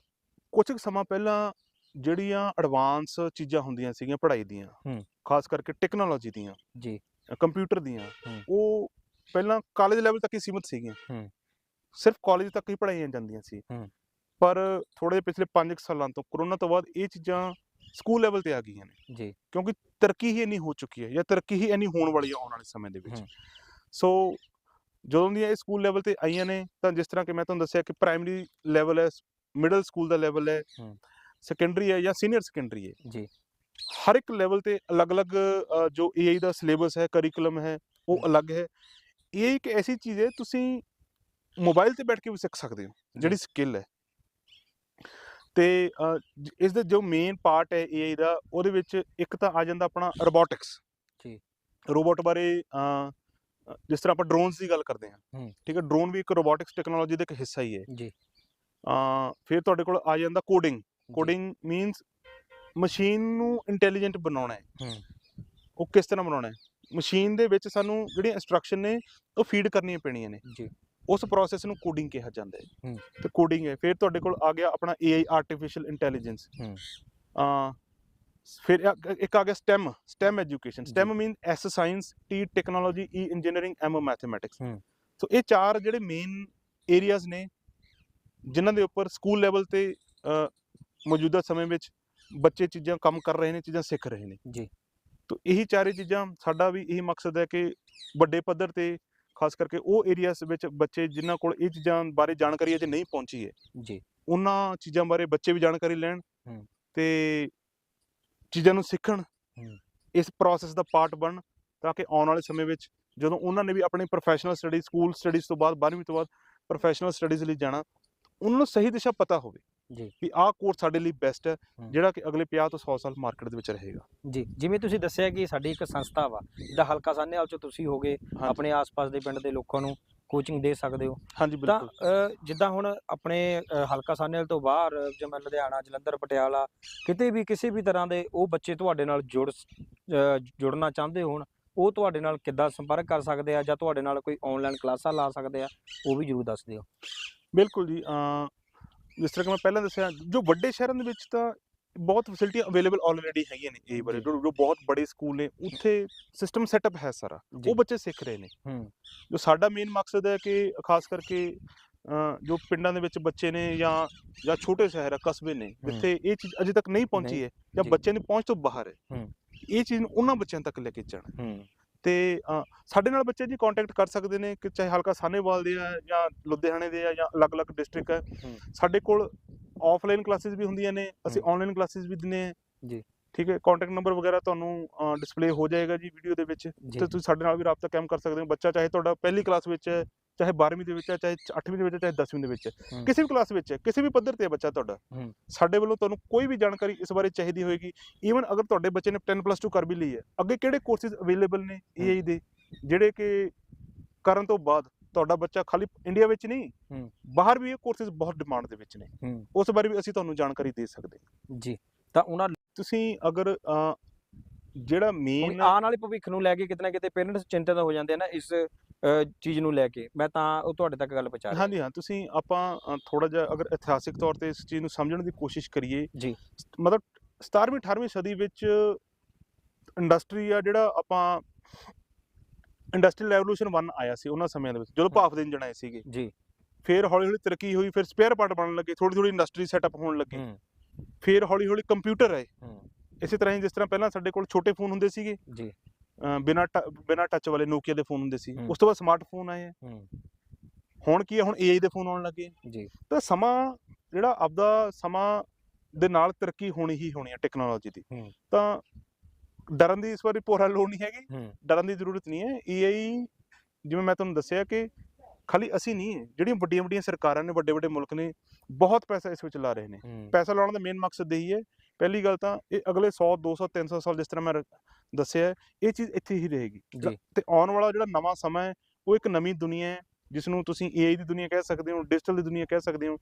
B: ਕੁਝ ਕੁ ਸਮਾਂ ਪਹਿਲਾਂ ਜਿਹੜੀਆਂ ਐਡਵਾਂਸ ਚੀਜ਼ਾਂ ਹੁੰਦੀਆਂ ਸੀਗੀਆਂ ਪੜ੍ਹਾਈ ਦੀਆਂ। ਖਾਸ ਕਰਕੇ ਟੈਕਨੋਲੋਜੀ ਦੀਆਂ
A: ਜੀ
B: ਕੰਪਿਊਟਰ ਦੀਆਂ। ਉਹ ਪਹਿਲਾਂ ਕਾਲਜ ਲੈਵਲ ਤੱਕ ਹੀ ਸੀਮਿਤ ਸੀਗੀਆਂ। ਸਿਰਫ ਕਾਲਜ ਤੱਕ ਹੀ ਪੜ੍ਹਾਈਆਂ ਜਾਂਦੀਆਂ ਸੀ। ਪਰ ਥੋੜੇ ਜਿਹੇ ਪਿਛਲੇ 5 ਸਾਲਾਂ ਤੋਂ ਕਰੋਨਾ ਤੋਂ ਬਾਅਦ ਇਹ ਚੀਜ਼ਾਂ ਸਕੂਲ ਲੈਵਲ ਤੇ ਆ ਗਈਆਂ ਨੇ।
A: ਜੀ।
B: ਕਿਉਂਕਿ ਤਰੱਕੀ ਹੀ ਇੰਨੀ ਹੋ ਚੁੱਕੀ ਹੈ ਜਾਂ ਤਰੱਕੀ ਹੀ ਇੰਨੀ ਹੋਣ ਵਾਲੀ ਹੈ ਆਉਣ ਵਾਲੇ ਸਮੇਂ ਦੇ ਵਿੱਚ। ਸੋ ਜਦੋਂ ਦੀਆਂ ਇਹ ਸਕੂਲ ਲੈਵਲ ਤੇ ਆਈਆਂ ਨੇ ਤਾਂ ਜਿਸ ਤਰ੍ਹਾਂ ਕਿ ਮੈਂ ਤੁਹਾਨੂੰ ਦੱਸਿਆ ਕਿ ਪ੍ਰਾਇਮਰੀ ਲੈਵਲ ਹੈ ਮਿਡਲ ਸਕੂਲ ਦਾ ਲੈਵਲ ਹੈ। ਸੈਕੰਡਰੀ ਹੈ ਜਾਂ ਸੀਨੀਅਰ ਸੈਕੰਡਰੀ ਹੈ।
A: ਜੀ।
B: ਹਰ ਇੱਕ ਲੈਵਲ ਤੇ ਅਲੱਗ-ਅਲੱਗ ਜੋ AI ਦਾ ਸਿਲੇਬਸ ਹੈ ਕਰਿਕੂਲਮ ਹੈ ਉਹ। ਅਲੱਗ ਹੈ। ਇਹ ਇੱਕ ਐਸੀ ਚੀਜ਼ ਹੈ ਤੁਸੀਂ ਮੋਬਾਈਲ ਤੇ ਬੈਠ ਕੇ ਵੀ ਸਿੱਖ ਸਕਦੇ ਹੋ ਜਿਹੜੀ ਸਕਿੱਲ ਹੈ। ਤੇ ਇਸ ਦੇ ਜੋ ਮੇਨ ਪਾਰਟ ਹੈ AI ਦਾ ਉਹਦੇ ਵਿੱਚ ਇੱਕ ਤਾਂ ਆ ਜਾਂਦਾ ਆਪਣਾ ਰੋਬੋਟਿਕਸ
A: ਜੀ।
B: ਰੋਬੋਟ ਬਾਰੇ ਜਿਸ ਤਰ੍ਹਾਂ ਆਪਾਂ ਡਰੋਨਸ ਦੀ ਗੱਲ ਕਰਦੇ ਹਾਂ। ਠੀਕ ਹੈ ਡਰੋਨ ਵੀ ਇੱਕ ਰੋਬੋਟਿਕਸ ਟੈਕਨੋਲੋਜੀ ਦਾ ਇੱਕ ਹਿੱਸਾ ਹੀ ਹੈ।
A: ਜੀ।
B: ਅ, ਫਿਰ ਤੁਹਾਡੇ ਕੋਲ ਆ ਜਾਂਦਾ ਕੋਡਿੰਗ ਕੋਡਿੰਗ ਮੀਨਸ ਮਸ਼ੀਨ ਨੂੰ ਇੰਟੈਲੀਜੈਂਟ ਬਣਾਉਣਾ ਹੈ। ਉਹ ਕਿਸ ਤਰ੍ਹਾਂ ਬਣਾਉਣਾ ਹੈ? ਮਸ਼ੀਨ ਦੇ ਵਿੱਚ ਸਾਨੂੰ ਜਿਹੜੀਆਂ ਇੰਸਟਰਕਸ਼ਨ ਨੇ ਉਹ ਫੀਡ ਕਰਨੀਆਂ ਪੈਣੀਆਂ ਨੇ।
A: ਜੀ।
B: ਉਸ ਪ੍ਰੋਸੈਸ ਨੂੰ ਕੋਡਿੰਗ ਕਿਹਾ ਜਾਂਦਾ ਹੈ
A: ਹੂੰ।
B: ਤੇ ਕੋਡਿੰਗ ਹੈ ਫਿਰ ਤੁਹਾਡੇ ਕੋਲ ਆ ਗਿਆ ਆਪਣਾ AI ਆਰਟੀਫੀਸ਼ੀਅਲ ਇੰਟੈਲੀਜੈਂਸ
A: ਹੂੰ।
B: ਆ ਫਿਰ ਇੱਕ- ਇੱਕ ਆ ਗਿਆ STEM STEM education. STEM mean S science T technology E engineering M mathematics
A: ਹੂੰ।
B: ਸੋ ਇਹ ਚਾਰ ਜਿਹੜੇ ਮੇਨ ਏਰੀਆਜ਼ ਨੇ ਜਿਨ੍ਹਾਂ ਦੇ ਉੱਪਰ ਸਕੂਲ ਲੈਵਲ ਤੇ ਅ, ਮੌਜੂਦਾ ਸਮੇਂ ਵਿੱਚ ਬੱਚੇ ਚੀਜ਼ਾਂ ਕੰਮ ਕਰ ਰਹੇ ਨੇ ਚੀਜ਼ਾਂ ਸਿੱਖ ਰਹੇ ਨੇ
A: ਜੀ
B: ਤੋ ਇਹੀ ਚਾਰੇ ਚੀਜ਼ਾਂ ਸਾਡਾ ਵੀ ਇਹੀ ਮਕਸਦ ਹੈ ਕਿ ਵੱਡੇ ਪੱਧਰ ਤੇ ਖਾਸ ਕਰਕੇ ਉਹ ਏਰੀਆਸ ਵਿੱਚ ਬੱਚੇ ਜਿਨ੍ਹਾਂ ਕੋਲ ਇਹ ਚੀਜ਼ਾਂ ਬਾਰੇ ਜਾਣਕਾਰੀ ਅਜੇ ਨਹੀਂ ਪਹੁੰਚੀ ਹੈ
A: ਜੀ
B: ਉਹਨਾਂ ਚੀਜ਼ਾਂ ਬਾਰੇ ਬੱਚੇ ਵੀ ਜਾਣਕਾਰੀ ਲੈਣ
A: ਹੂੰ।
B: ਤੇ ਚੀਜ਼ਾਂ ਨੂੰ ਸਿੱਖਣ
A: ਹੂੰ।
B: ਇਸ ਪ੍ਰੋਸੈਸ ਦਾ ਪਾਰਟ ਬਣਨ ਤਾਂ ਕਿ ਆਉਣ ਵਾਲੇ ਸਮੇਂ ਵਿੱਚ ਜਦੋਂ ਉਹਨਾਂ ਨੇ ਵੀ ਆਪਣੀ ਪ੍ਰੋਫੈਸ਼ਨਲ ਸਟੱਡੀ ਸਕੂਲ ਸਟੱਡੀਜ਼ ਤੋਂ ਬਾਅਦ 12ਵੀਂ ਤੋਂ ਬਾਅਦ ਪ੍ਰੋਫੈਸ਼ਨਲ ਸਟੱਡੀਜ਼ ਲਈ ਜਾਣਾ ਉਹਨਾਂ ਨੂੰ ਸਹੀ ਦਿਸ਼ਾ ਪਤਾ ਹੋਵੇ
A: ਜੀ।
B: ਵੀ ਆਹ ਕੋਰਸ ਸਾਡੇ ਲਈ ਬੈਸਟ ਹੈ
A: ਹੂੰ।
B: ਜਿਹੜਾ ਕਿ ਅਗਲੇ 50 ਤੋਂ 100 ਸਾਲ ਮਾਰਕੀਟ ਦੇ ਵਿੱਚ ਰਹੇਗਾ।
A: ਜੀ ਜਿਵੇਂ ਤੁਸੀਂ ਦੱਸਿਆ ਕਿ ਸਾਡੀ ਇੱਕ ਸੰਸਥਾ ਵਾ ਜਿੱਦਾਂ ਹਲਕਾ ਸਾਹਨੇਵਾਲ ਚ ਤੁਸੀਂ ਹੋਗੇ। ਆਪਣੇ ਆਸ-ਪਾਸ ਦੇ ਪਿੰਡ ਦੇ ਲੋਕਾਂ ਨੂੰ ਕੋਚਿੰਗ ਦੇ ਸਕਦੇ ਹੋ।
B: ਹਾਂਜੀ
A: ਤਾਂ
B: ਬਿਲਕੁਲ।
A: ਅ, ਜਿੱਦਾਂ ਹੁਣ ਆਪਣੇ ਅ, ਹਲਕਾ ਸਾਹਨੇਵਾਲ ਤੋਂ ਬਾਹਰ ਜਿਵੇਂ ਲੁਧਿਆਣਾ ਜਲੰਧਰ ਪਟਿਆਲਾ ਕਿਤੇ ਵੀ ਕਿਸੇ ਵੀ ਤਰ੍ਹਾਂ ਦੇ ਉਹ ਬੱਚੇ ਤੁਹਾਡੇ ਨਾਲ ਜੁੜ ਸ- ਅ, ਜੁੜਨਾ ਚਾਹੁੰਦੇ ਹੋਣ ਉਹ ਤੁਹਾਡੇ ਨਾਲ ਕਿੱਦਾਂ ਸੰਪਰਕ ਕਰ ਸਕਦੇ ਆ ਜਾਂ ਤੁਹਾਡੇ ਨਾਲ ਕੋਈ ਆਨਲਾਈਨ ਕਲਾਸਾਂ ਲਾ ਸਕਦੇ ਆ ਉਹ ਵੀ ਜਰੂਰ ਦੱਸ ਦਿਓ।
B: ਬਿਲਕੁਲ ਜੀ ਅਹ ਜਿਸ ਤਰ੍ਹਾਂ ਕਿ ਮੈਂ ਪਹਿਲਾਂ ਦੱਸਿਆ ਜੋ ਵੱਡੇ ਸ਼ਹਿਰਾਂ ਦੇ ਵਿੱਚ ਤਾਂ ਬਹੁਤ ਫੈਸਿਲਿਟੀਆਂ ਅਵੇਲੇਬਲ ਆਲਰੇਡੀ ਹੈਗੀਆਂ ਨੇ ਇਹ ਬਾਰੇ
A: ਜੀ।
B: ਬਹੁਤ ਬੜੇ ਸਕੂਲ ਨੇ ਉੱਥੇ ਸਿਸਟਮ ਸੈਟਅਪ ਹੈ ਸਾਰਾ ਉਹ ਬੱਚੇ ਸਿੱਖ ਰਹੇ ਨੇ
A: ਹੂੰ
B: ਜੋ ਸਾਡਾ ਮੇਨ ਮਕਸਦ ਹੈ ਕਿ ਖਾਸ ਕਰਕੇ ਜੋ ਪਿੰਡਾਂ ਦੇ ਵਿੱਚ ਬੱਚੇ ਨੇ ਜਾਂ ਜਾਂ ਛੋਟੇ ਸ਼ਹਿਰ ਆ ਕਸਬੇ ਨੇ। ਜਿੱਥੇ ਇਹ ਚੀਜ਼ ਅਜੇ ਤੱਕ ਨਹੀਂ ਪਹੁੰਚੀ ਹੈ ਜਾਂ। ਬੱਚਿਆਂ ਦੀ ਪਹੁੰਚ ਤੋਂ ਬਾਹਰ ਹੈ
A: ਹੂੰ।
B: ਇਹ ਚੀਜ਼ ਨੂੰ ਉਹਨਾਂ ਬੱਚਿਆਂ ਤੱਕ ਲੈ ਕੇ ਜਾਣਾ
A: ਹੂੰ
B: ਤੇ ਸਾਡੇ ਨਾਲ ਬੱਚੇ ਜੀ ਕੰਟੈਕਟ ਕਰ ਸਕਦੇ ਨੇ ਕਿ ਚਾਹੇ ਹਲਕਾ ਸਾਹਨੇਵਾਲ ਦੇ ਆ ਜਾਂ ਲੁਧਿਆਣੇ ਦੇ ਆ ਜਾਂ ਅਲੱਗ-ਅਲੱਗ ਡਿਸਟ੍ਰਿਕਟ ਹੈ। ਸਾਡੇ ਕੋਲ ਆਫਲਾਈਨ ਕਲਾਸਿਸ ਵੀ ਹੁੰਦੀਆਂ ਨੇ ਅਸੀਂ ਆਨਲਾਈਨ ਕਲਾਸਿਸ ਵੀ ਦਿੰਦੇ ਆ
A: ਜੀ।
B: ਠੀਕ ਹੈ ਕੰਟੈਕਟ ਨੰਬਰ ਵਗੈਰਾ ਤੁਹਾਨੂੰ ਡਿਸਪਲੇ ਹੋ ਜਾਏਗਾ ਜੀ ਵੀਡੀਓ ਦੇ ਵਿੱਚ। ਤੇ ਤੁਸੀਂ ਸਾਡੇ ਨਾਲ ਵੀ ਰਾਬਤਾ ਕਾਇਮ ਕਰ ਸਕਦੇ ਹੋ। ਬੱਚਾ ਚਾਹੇ ਤੁਹਾਡਾ ਪਹਿਲੀ ਕਲਾਸ ਵਿੱਚ ਹੈ ਚਾਹੇ 12ਵੀਂ ਦੇ ਵਿੱਚ ਹੈ ਚਾਹੇ 8ਵੀਂ ਦੇ ਵਿੱਚ ਹੈ ਚਾਹੇ 10ਵੀਂ ਦੇ ਵਿੱਚ ਹੈ। ਕਿਸੇ ਵੀ ਕਲਾਸ ਵਿੱਚ ਹੈ ਕਿਸੇ ਵੀ ਪੱਧਰ ਤੇ ਹੈ ਬੱਚਾ ਤੁਹਾਡਾ। ਸਾਡੇ ਵੱਲੋਂ ਤੁਹਾਨੂੰ ਕੋਈ ਵੀ ਜਾਣਕਾਰੀ ਇਸ ਬਾਰੇ ਚਾਹੀਦੀ ਹੋਏਗੀ ਈਵਨ ਅਗਰ ਤੁਹਾਡੇ ਬੱਚੇ ਨੇ 10 ਕਰ ਵੀ ਲਈ ਹੈ ਅੱਗੇ ਕਿਹੜੇ ਕੋਰਸਿਸ ਅਵੇਲੇਬਲ ਨੇ। AI ਦੇ ਜਿਹੜੇ ਕਿ ਕਰਨ ਤੋਂ ਬਾਅਦ ਤੁਹਾਡਾ ਬੱਚਾ ਖਾਲੀ ਇੰਡੀਆ ਵਿੱਚ ਨਹੀਂ। ਬਾਹਰ ਵੀ ਇਹ ਕੋਰਸਿਸ ਬਹੁਤ ਡਿਮਾਂਡ ਦੇ ਵਿੱਚ ਨੇ ਉਸ ਬਾਰੇ ਵੀ ਅਸੀਂ ਤੁਹਾਨੂੰ ਜਾਣਕਾਰੀ ਦੇ ਸਕਦੇ
A: ਜੀ ਤਾਂ ਉਹਨਾਂ
B: ਤੁਸੀਂ ਅਗਰ ਜਿਹੜਾ ਮੇਨ
A: ਆਉਣ ਵਾਲੇ ਭਵਿੱਖ ਨੂੰ ਲੈ ਕੇ ਕਿਤੇ ਨਾ ਕਿਤੇ ਪੇਰੈਂਟਸ ਚਿੰਤਤ ਹੋ ਜਾਂਦੇ ਆ ਨਾ ਇਸ ਚੀਜ਼ ਨੂੰ ਲੈ ਕੇ। ਮੈਂ ਤਾਂ ਉਹ ਤੁਹਾਡੇ ਤੱਕ ਗੱਲ ਪਹੁੰਚਾ ਰਿਹਾ।
B: ਹਾਂਜੀ ਹਾਂ ਤੁਸੀਂ ਆਪਾਂ ਥੋੜਾ ਜਿਹਾ ਅਗਰ ਇਤਿਹਾਸਿਕ ਤੌਰ ਤੇ ਇਸ ਚੀਜ਼ ਨੂੰ ਸਮਝਣ ਦੀ ਕੋਸ਼ਿਸ਼ ਕਰੀਏ
A: ਜੀ।
B: ਮਤਲਬ 17ਵੀਂ 18ਵੀਂ ਸਦੀ ਵਿੱਚ ਇੰਡਸਟਰੀ ਆ ਜਿਹੜਾ ਆਪਾਂ ਇੰਡਸਟਰੀਅਲ ਰੈਵੋਲੂਸ਼ਨ 1 ਆਇਆ ਸੀ ਉਹਨਾਂ ਸਮਿਆਂ ਦੇ ਵਿੱਚ ਜਦੋਂ ਭਾਫ ਦੇ ਇੰਜਣ ਆਏ ਸੀਗੇ।
A: ਜੀ।
B: ਫਿਰ ਹੌਲੀ ਹੌਲੀ ਤਰੱਕੀ ਹੋਈ ਫਿਰ ਸਪੇਅਰ ਪਾਰਟ ਬਣਨ ਲੱਗੇ ਥੋੜੀ ਥੋੜੀ ਇੰਡਸਟਰੀ ਸੈਟਅਪ ਹੋਣ ਲੱਗੇ। ਫਿਰ ਹੌਲੀ ਹੌਲੀ ਕੰਪਿਊਟਰ ਆਏ। ਇਸੇ ਤਰ੍ਹਾਂ ਹੀ ਜਿਸ ਤਰ੍ਹਾਂ ਪਹਿਲਾਂ ਸਾਡੇ ਕੋਲ ਛੋਟੇ ਫੋਨ ਹੁੰਦੇ ਸੀਗੇ
A: ਜੀ।
B: ਬਿਨਾਂ ਬਿਨਾਂ ਟੱਚ ਵਾਲੇ ਨੋਕੀਆ ਦੇ ਫੋਨ ਹੁੰਦੇ ਸੀ। ਉਸ ਤੋਂ ਬਾਅਦ ਸਮਾਰਟਫੋਨ ਆਏ ਆ। ਹੁਣ ਕੀ ਹੈ ਹੁਣ AI ਦੇ ਫੋਨ ਆਉਣ ਲੱਗੇ
A: ਜੀ।
B: ਤਾਂ ਸਮਾਂ ਜਿਹੜਾ ਆਪਦਾ ਸਮਾਂ ਦੇ ਨਾਲ ਤਰੱਕੀ ਹੋਣੀ ਹੀ ਹੋਣੀ ਹੈ ਟੈਕਨੋਲੋਜੀ ਦੀ। ਤਾਂ ਡਰਨ ਦੀ ਇਸ ਵਾਰੀ ਪੂਰਾ ਲੋੜ ਨਹੀਂ ਹੈਗੀ। ਡਰਨ ਦੀ ਜ਼ਰੂਰਤ ਨਹੀਂ ਹੈ। AI ਜਿਵੇਂ ਮੈਂ ਤੁਹਾਨੂੰ ਦੱਸਿਆ ਕਿ ਖਾਲੀ ਅਸੀਂ ਨਹੀਂ ਜਿਹੜੀਆਂ ਵੱਡੀਆਂ ਵੱਡੀਆਂ ਸਰਕਾਰਾਂ ਨੇ ਵੱਡੇ ਵੱਡੇ ਮੁਲਕ ਨੇ ਬਹੁਤ ਪੈਸਾ ਇਸ ਵਿੱਚ ਲਾ ਰਹੇ ਨੇ। ਪੈਸਾ ਲਾਉਣ ਦਾ ਮੇਨ ਮਕਸਦ ਇਹੀ ਹੈ ਪਹਿਲੀ ਗੱਲ ਤਾਂ ਇਹ ਅਗਲੇ 100 200 300 ਸਾਲ ਜਿਸ ਤਰ੍ਹਾਂ ਮੈਂ ਦੱਸਿਆ ਇਹ ਚੀਜ਼ ਇੱਥੇ ਹੀ ਰਹੇਗੀ। ਤੇ ਆਉਣ ਵਾਲਾ ਜਿਹੜਾ ਨਵਾਂ ਸਮਾਂ ਹੈ ਉਹ ਇੱਕ ਨਵੀਂ ਦੁਨੀਆ ਹੈ ਜਿਸ ਨੂੰ ਤੁਸੀਂ AI ਦੀ ਦੁਨੀਆ ਕਹਿ ਸਕਦੇ ਹੋ ਡਿਜੀਟਲ ਦੀ ਦੁਨੀਆ ਕਹਿ ਸਕਦੇ ਹੋ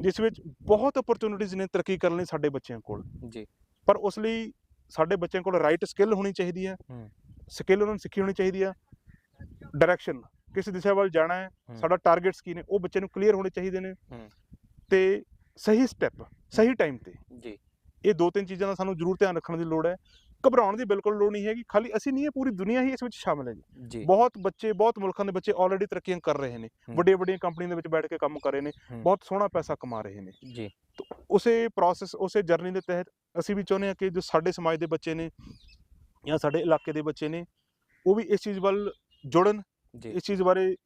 B: ਜਿਸ ਵਿੱਚ ਬਹੁਤ ਓਪਰਚੁਨਿਟੀਆਂ ਨੇ ਤਰੱਕੀ ਕਰਨ ਲਈ ਸਾਡੇ ਬੱਚਿਆਂ ਕੋਲ
A: ਜੀ
B: ਪਰ ਉਸ ਲਈ ਸਾਡੇ ਬੱਚਿਆਂ ਕੋਲ ਰਾਈਟ ਸਕਿੱਲ ਹੋਣੀ ਚਾਹੀਦੀ ਹੈ। ਸਕਿੱਲ ਉਹਨਾਂ ਨੂੰ ਸਿੱਖੀ ਹੋਣੀ ਚਾਹੀਦੀ ਹੈ ਡਾਇਰੈਕਸ਼ਨ ਕਿਸ ਦਿਸ਼ਾ ਵੱਲ ਜਾਣਾ ਹੈ। ਸਾਡਾ ਟਾਰਗੇਟਸ ਕੀ ਨੇ ਉਹ ਬੱਚੇ ਨੂੰ ਕਲੀਅਰ ਹੋਣੇ ਚਾਹੀਦੇ ਨੇ। ਤੇ ਸਹੀ ਸਟੈਪ ਸਹੀ ਟਾਈਮ ਤੇ
A: ਜੀ
B: ਇਹ ਦੋ ਤਿੰਨ ਚੀਜ਼ਾਂ ਦਾ ਸਾਨੂੰ ਜ਼ਰੂਰ ਧਿਆਨ ਰੱਖਣ ਦੀ ਲੋੜ ਹੈ। ਘਬਰਾਉਣ ਦੀ ਬਿਲਕੁਲ ਲੋੜ ਨਹੀਂ ਹੈਗੀ। ਖਾਲੀ ਅਸੀਂ ਨਹੀਂ ਹੈ ਪੂਰੀ ਦੁਨੀਆ ਹੀ ਇਸ ਵਿੱਚ ਸ਼ਾਮਲ ਹੈ ਜੀ। ਬਹੁਤ ਬੱਚੇ ਬਹੁਤ ਮੁਲਕਾਂ ਦੇ ਬੱਚੇ ਆਲਰੇਡੀ ਤਰੱਕੀਆਂ ਕਰ ਰਹੇ ਨੇ।
A: ਹੂੰ।
B: ਵੱਡੀਆਂ ਕੰਪਨੀਆਂ ਦੇ ਵਿੱਚ ਬੈਠ ਕੇ ਕੰਮ ਕਰ ਰਹੇ ਨੇ। ਬਹੁਤ ਸੋਹਣਾ ਪੈਸਾ ਕਮਾ ਰਹੇ ਨੇ।
A: ਜੀ।
B: ਉਸੇ ਪ੍ਰੋਸੈਸ ਉਸੇ ਜਰਨੀ ਦੇ ਤਹਿਤ ਅਸੀਂ ਵੀ ਚਾਹੁੰਦੇ ਹਾਂ ਕਿ ਜੋ ਸਾਡੇ ਸਮਾਜ ਦੇ ਬੱਚੇ ਨੇ ਜਾਂ ਸਾਡੇ ਇਲਾਕੇ ਦੇ ਬੱਚੇ ਨੇ ਉਹ ਵੀ ਇਸ ਚੀਜ਼ ਵੱਲ ਜੁੜਨ ਇਸ ਚੀਜ਼ ਬਾਰੇ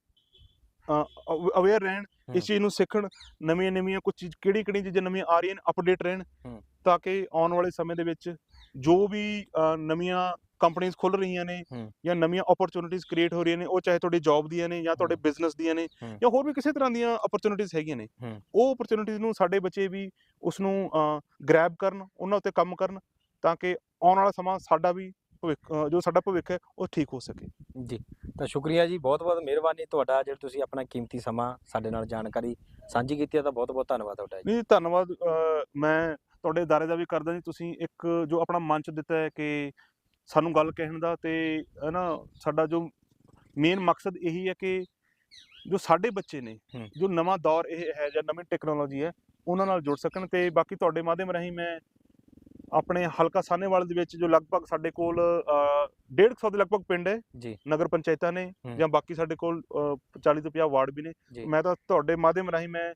B: ਅਵੇਅਰ ਰਹਿਣ। ਇਸ ਚੀਜ਼ ਨੂੰ ਸਿੱਖਣ ਨਵੀਆਂ ਨਵੀਆਂ ਕੁਝ ਚੀਜ਼ ਕਿਹੜੀ ਕਿਹੜੀ ਚੀਜ਼ਾਂ ਨਵੀਆਂ ਆ ਰਹੀਆਂ ਨੇ ਅਪਡੇਟ ਰਹਿਣ। ਤਾਂ ਕਿ ਆਉਣ ਵਾਲੇ ਸਮੇਂ ਦੇ ਵਿੱਚ ਜੋ ਵੀ ਨਵੀਆਂ ਕੰਪਨੀਆਂ ਖੁੱਲ ਰਹੀਆਂ ਨੇ। ਜਾਂ ਨਵੀਆਂ ਓਪਰਚੁਨਿਟੀਆਂ ਕ੍ਰੀਏਟ ਹੋ ਰਹੀਆਂ ਨੇ ਉਹ ਚਾਹੇ ਤੁਹਾਡੀ ਜੌਬ ਦੀਆਂ ਨੇ ਜਾਂ ਤੁਹਾਡੇ। ਬਿਜ਼ਨਸ ਦੀਆਂ ਨੇ। ਜਾਂ ਹੋਰ ਵੀ ਕਿਸੇ ਤਰ੍ਹਾਂ ਦੀਆਂ ਓਪਰਚੁਨਿਟੀਆਂ ਹੈਗੀਆਂ ਨੇ। ਉਹ ਓਪਰਚੁਨਿਟੀਆਂ ਨੂੰ ਸਾਡੇ ਬੱਚੇ ਵੀ ਉਸ ਨੂੰ ਗ੍ਰੈਬ ਕਰਨ ਉਹਨਾਂ ਉੱਤੇ ਕੰਮ ਕਰਨ ਤਾਂ ਕਿ ਆਉਣ ਵਾਲਾ ਸਮਾਂ ਸਾਡਾ ਵੀ ਭਵਿੱਖ ਜੋ ਸਾਡਾ ਭਵਿੱਖ ਹੈ ਉਹ ਠੀਕ ਹੋ ਸਕੇ
A: ਜੀ ਤਾਂ ਸ਼ੁਕਰੀਆ ਜੀ ਬਹੁਤ ਬਹੁਤ ਮਿਹਰਬਾਨੀ ਤੁਹਾਡਾ ਜਿਹੜਾ ਤੁਸੀਂ ਆਪਣਾ ਕੀਮਤੀ ਸਮਾਂ ਸਾਡੇ ਨਾਲ ਜਾਣਕਾਰੀ ਸਾਂਝੀ ਕੀਤੀ ਹੈ ਤਾਂ ਬਹੁਤ ਬਹੁਤ ਧੰਨਵਾਦ ਤੁਹਾਡਾ ਜੀ
B: ਨਹੀਂ ਧੰਨਵਾਦ ਮੈਂ ਤੁਹਾਡੇ ਦਾਰੇ ਦਾ ਵੀ ਕਰਦਾ ਜੀ ਤੁਸੀਂ ਇੱਕ ਜੋ ਆਪਣਾ ਮੰਚ ਦਿੱਤਾ ਹੈ ਕਿ ਸਾਨੂੰ ਗੱਲ ਕਹਿਣ ਦਾ ਤੇ ਹਨਾ ਸਾਡਾ ਜੋ ਮੇਨ ਮਕਸਦ ਇਹੀ ਹੈ ਕਿ ਜੋ ਸਾਡੇ ਬੱਚੇ ਨੇ ਜੋ ਨਵਾਂ ਦੌਰ ਇਹ ਹੈ ਜਾਂ ਨਵੀਂ ਟੈਕਨੋਲੋਜੀ ਹੈ ਉਹਨਾਂ ਨਾਲ ਜੁੜ ਸਕਣ ਤੇ ਬਾਕੀ ਤੁਹਾਡੇ ਮਾਧਿਅਮ ਰਾਹੀਂ ਮੈਂ ਆਪਣੇ ਹਲਕਾ ਸਾਨੇਵਾਲ ਦੇ ਵਿੱਚ ਜੋ ਲਗਭਗ ਸਾਡੇ ਕੋਲ 150 ਦੇ ਲਗਭਗ ਪਿੰਡ ਹੈ
A: ਜੀ।
B: ਨਗਰ ਪੰਚਾਇਤਾਂ ਨੇ ਜਾਂ ਬਾਕੀ ਸਾਡੇ ਕੋਲ 40 ਤੋਂ 50 ਵਾਰਡ ਵੀ ਨੇ। ਮੈਂ ਤਾਂ ਤੁਹਾਡੇ ਮਾਧਿਅਮ ਰਾਹੀਂ ਮੈਂ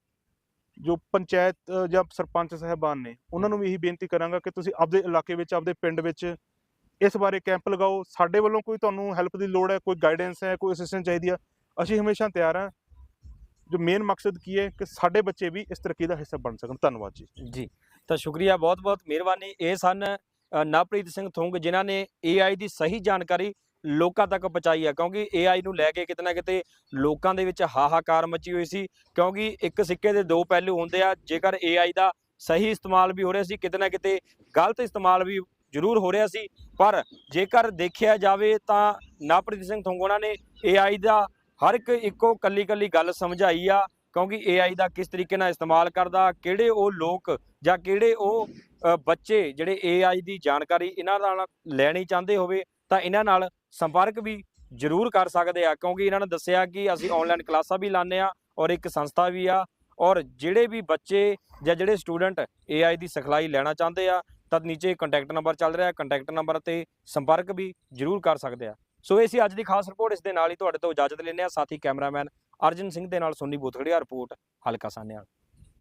B: ਜੋ ਪੰਚਾਇਤ ਜਾਂ ਸਰਪੰਚ ਸਾਹਿਬਾਨ ਨੇ, ਉਹਨਾਂ ਨੂੰ ਵੀ ਇਹੀ ਬੇਨਤੀ ਕਰਾਂਗਾ ਕਿ ਤੁਸੀਂ ਆਪਦੇ ਇਲਾਕੇ ਵਿੱਚ, ਆਪਦੇ ਪਿੰਡ ਵਿੱਚ ਇਸ ਬਾਰੇ ਕੈਂਪ ਲਗਾਓ। ਸਾਡੇ ਵੱਲੋਂ ਕੋਈ ਤੁਹਾਨੂੰ ਹੈਲਪ ਦੀ ਲੋੜ ਹੈ, ਕੋਈ ਗਾਈਡੈਂਸ ਹੈ, ਕੋਈ ਅਸਿਸਟੈਂਸ ਚਾਹੀਦੀ ਆ, ਅਸੀਂ ਹਮੇਸ਼ਾ ਤਿਆਰ ਹਾਂ। ਜੋ ਮੇਨ ਮਕਸਦ ਕੀ ਹੈ ਕਿ ਸਾਡੇ ਬੱਚੇ ਵੀ ਇਸ ਤਰੱਕੀ ਦਾ ਹਿੱਸਾ ਬਣ ਸਕਣ। ਧੰਨਵਾਦ ਜੀ।
A: ਜੀ, ਤਾਂ ਸ਼ੁਕਰੀਆ ਬਹੁਤ ਬਹੁਤ ਮਿਹਰਬਾਨੀ। ਇਹ ਸਨ ਨਵਪ੍ਰੀਤ ਸਿੰਘ ਥੁੰਗ, ਜਿਨ੍ਹਾਂ ਨੇ AI ਦੀ ਸਹੀ ਜਾਣਕਾਰੀ ਲੋਕਾਂ ਤੱਕ ਪਹੁੰਚਾਈ ਹੈ ਕਿਉਂਕਿ AI ਨੂੰ ਲੈ ਕੇ ਕਿਤੇ ਨਾ ਕਿਤੇ ਲੋਕਾਂ ਦੇ ਵਿੱਚ ਹਾਹਾਕਾਰ ਮਚੀ ਹੋਈ ਸੀ, ਕਿਉਂਕਿ ਇੱਕ ਸਿੱਕੇ ਦੇ ਦੋ ਪਹਿਲੂ ਹੁੰਦੇ ਆ, ਜੇਕਰ AI ਦਾ ਸਹੀ ਇਸਤੇਮਾਲ ਵੀ ਹੋ ਰਿਹਾ ਸੀ, ਕਿਤੇ ਨਾ ਕਿਤੇ ਗਲਤ ਇਸਤੇਮਾਲ ਵੀ ਜ਼ਰੂਰ ਹੋ ਰਿਹਾ ਸੀ, ਪਰ ਜੇਕਰ ਦੇਖਿਆ ਜਾਵੇ ਤਾਂ ਨਵਪ੍ਰੀਤ ਸਿੰਘ ਥੁੰਗ ਉਹਨਾਂ ਨੇ AI ਦਾ ਹਰ ਇੱਕ ਇੱਕੋ ਕੱਲੀ ਕੱਲੀ ਗੱਲ ਸਮਝਾਈ ਆ, ਕਿਉਂਕਿ AI ਦਾ ਕਿਸ ਤਰੀਕੇ ਨਾਲ ਇਸਤੇਮਾਲ ਕਰਦਾ, ਕਿਹੜੇ ਉਹ ਲੋਕ ਜਾਂ ਕਿਹੜੇ ਉਹ ਬੱਚੇ ਜਿਹੜੇ AI ਦੀ ਜਾਣਕਾਰੀ ਇਹਨਾਂ ਨਾਲ ਲੈਣੀ ਚਾਹੁੰਦੇ ਹੋਵੇ ਤਾਂ ਇਹਨਾਂ ਨਾਲ ਸੰਪਰਕ ਵੀ ਜ਼ਰੂਰ ਕਰ ਸਕਦੇ ਆ, ਕਿਉਂਕਿ ਇਹਨਾਂ ਨੇ ਦੱਸਿਆ ਕਿ ਅਸੀਂ ਆਨਲਾਈਨ ਕਲਾਸਾਂ ਵੀ ਲਾਉਂਦੇ ਆ ਔਰ ਇੱਕ ਸੰਸਥਾ ਵੀ ਆ ਔਰ ਜਿਹੜੇ ਵੀ ਬੱਚੇ ਜਾਂ ਜਿਹੜੇ ਸਟੂਡੈਂਟ AI ਦੀ ਸਿਖਲਾਈ ਲੈਣਾ ਚਾਹੁੰਦੇ ਆ, ਤਾਂ ਨੀਚੇ ਕੰਟੈਕਟ ਨੰਬਰ ਚੱਲ ਰਿਹਾ ਕੰਟੈਕਟ ਨੰਬਰ ਤੇ ਸੰਪਰਕ ਵੀ ਜ਼ਰੂਰ ਕਰ ਸਕਦੇ ਆ। ਸੋ ਇਹ ਸੀ ਅੱਜ ਦੀ ਖਾਸ ਰਿਪੋਰਟ ਇਸ ਦੇ ਨਾਲ ਹੀ ਤੁਹਾਡੇ ਤੋਂ ਇਜਾਜ਼ਤ ਲੈਂਦੇ ਆ ਸਾਥੀ ਕੈਮਰਾਮੈਨ ਅਰਜਨ ਸਿੰਘ ਦੇ ਨਾਲ ਸੋਨੀ ਬੂਥਗੜੀਆ ਰਿਪੋਰਟ ਹਲਕਾ ਸਾਨੇਵਾਲ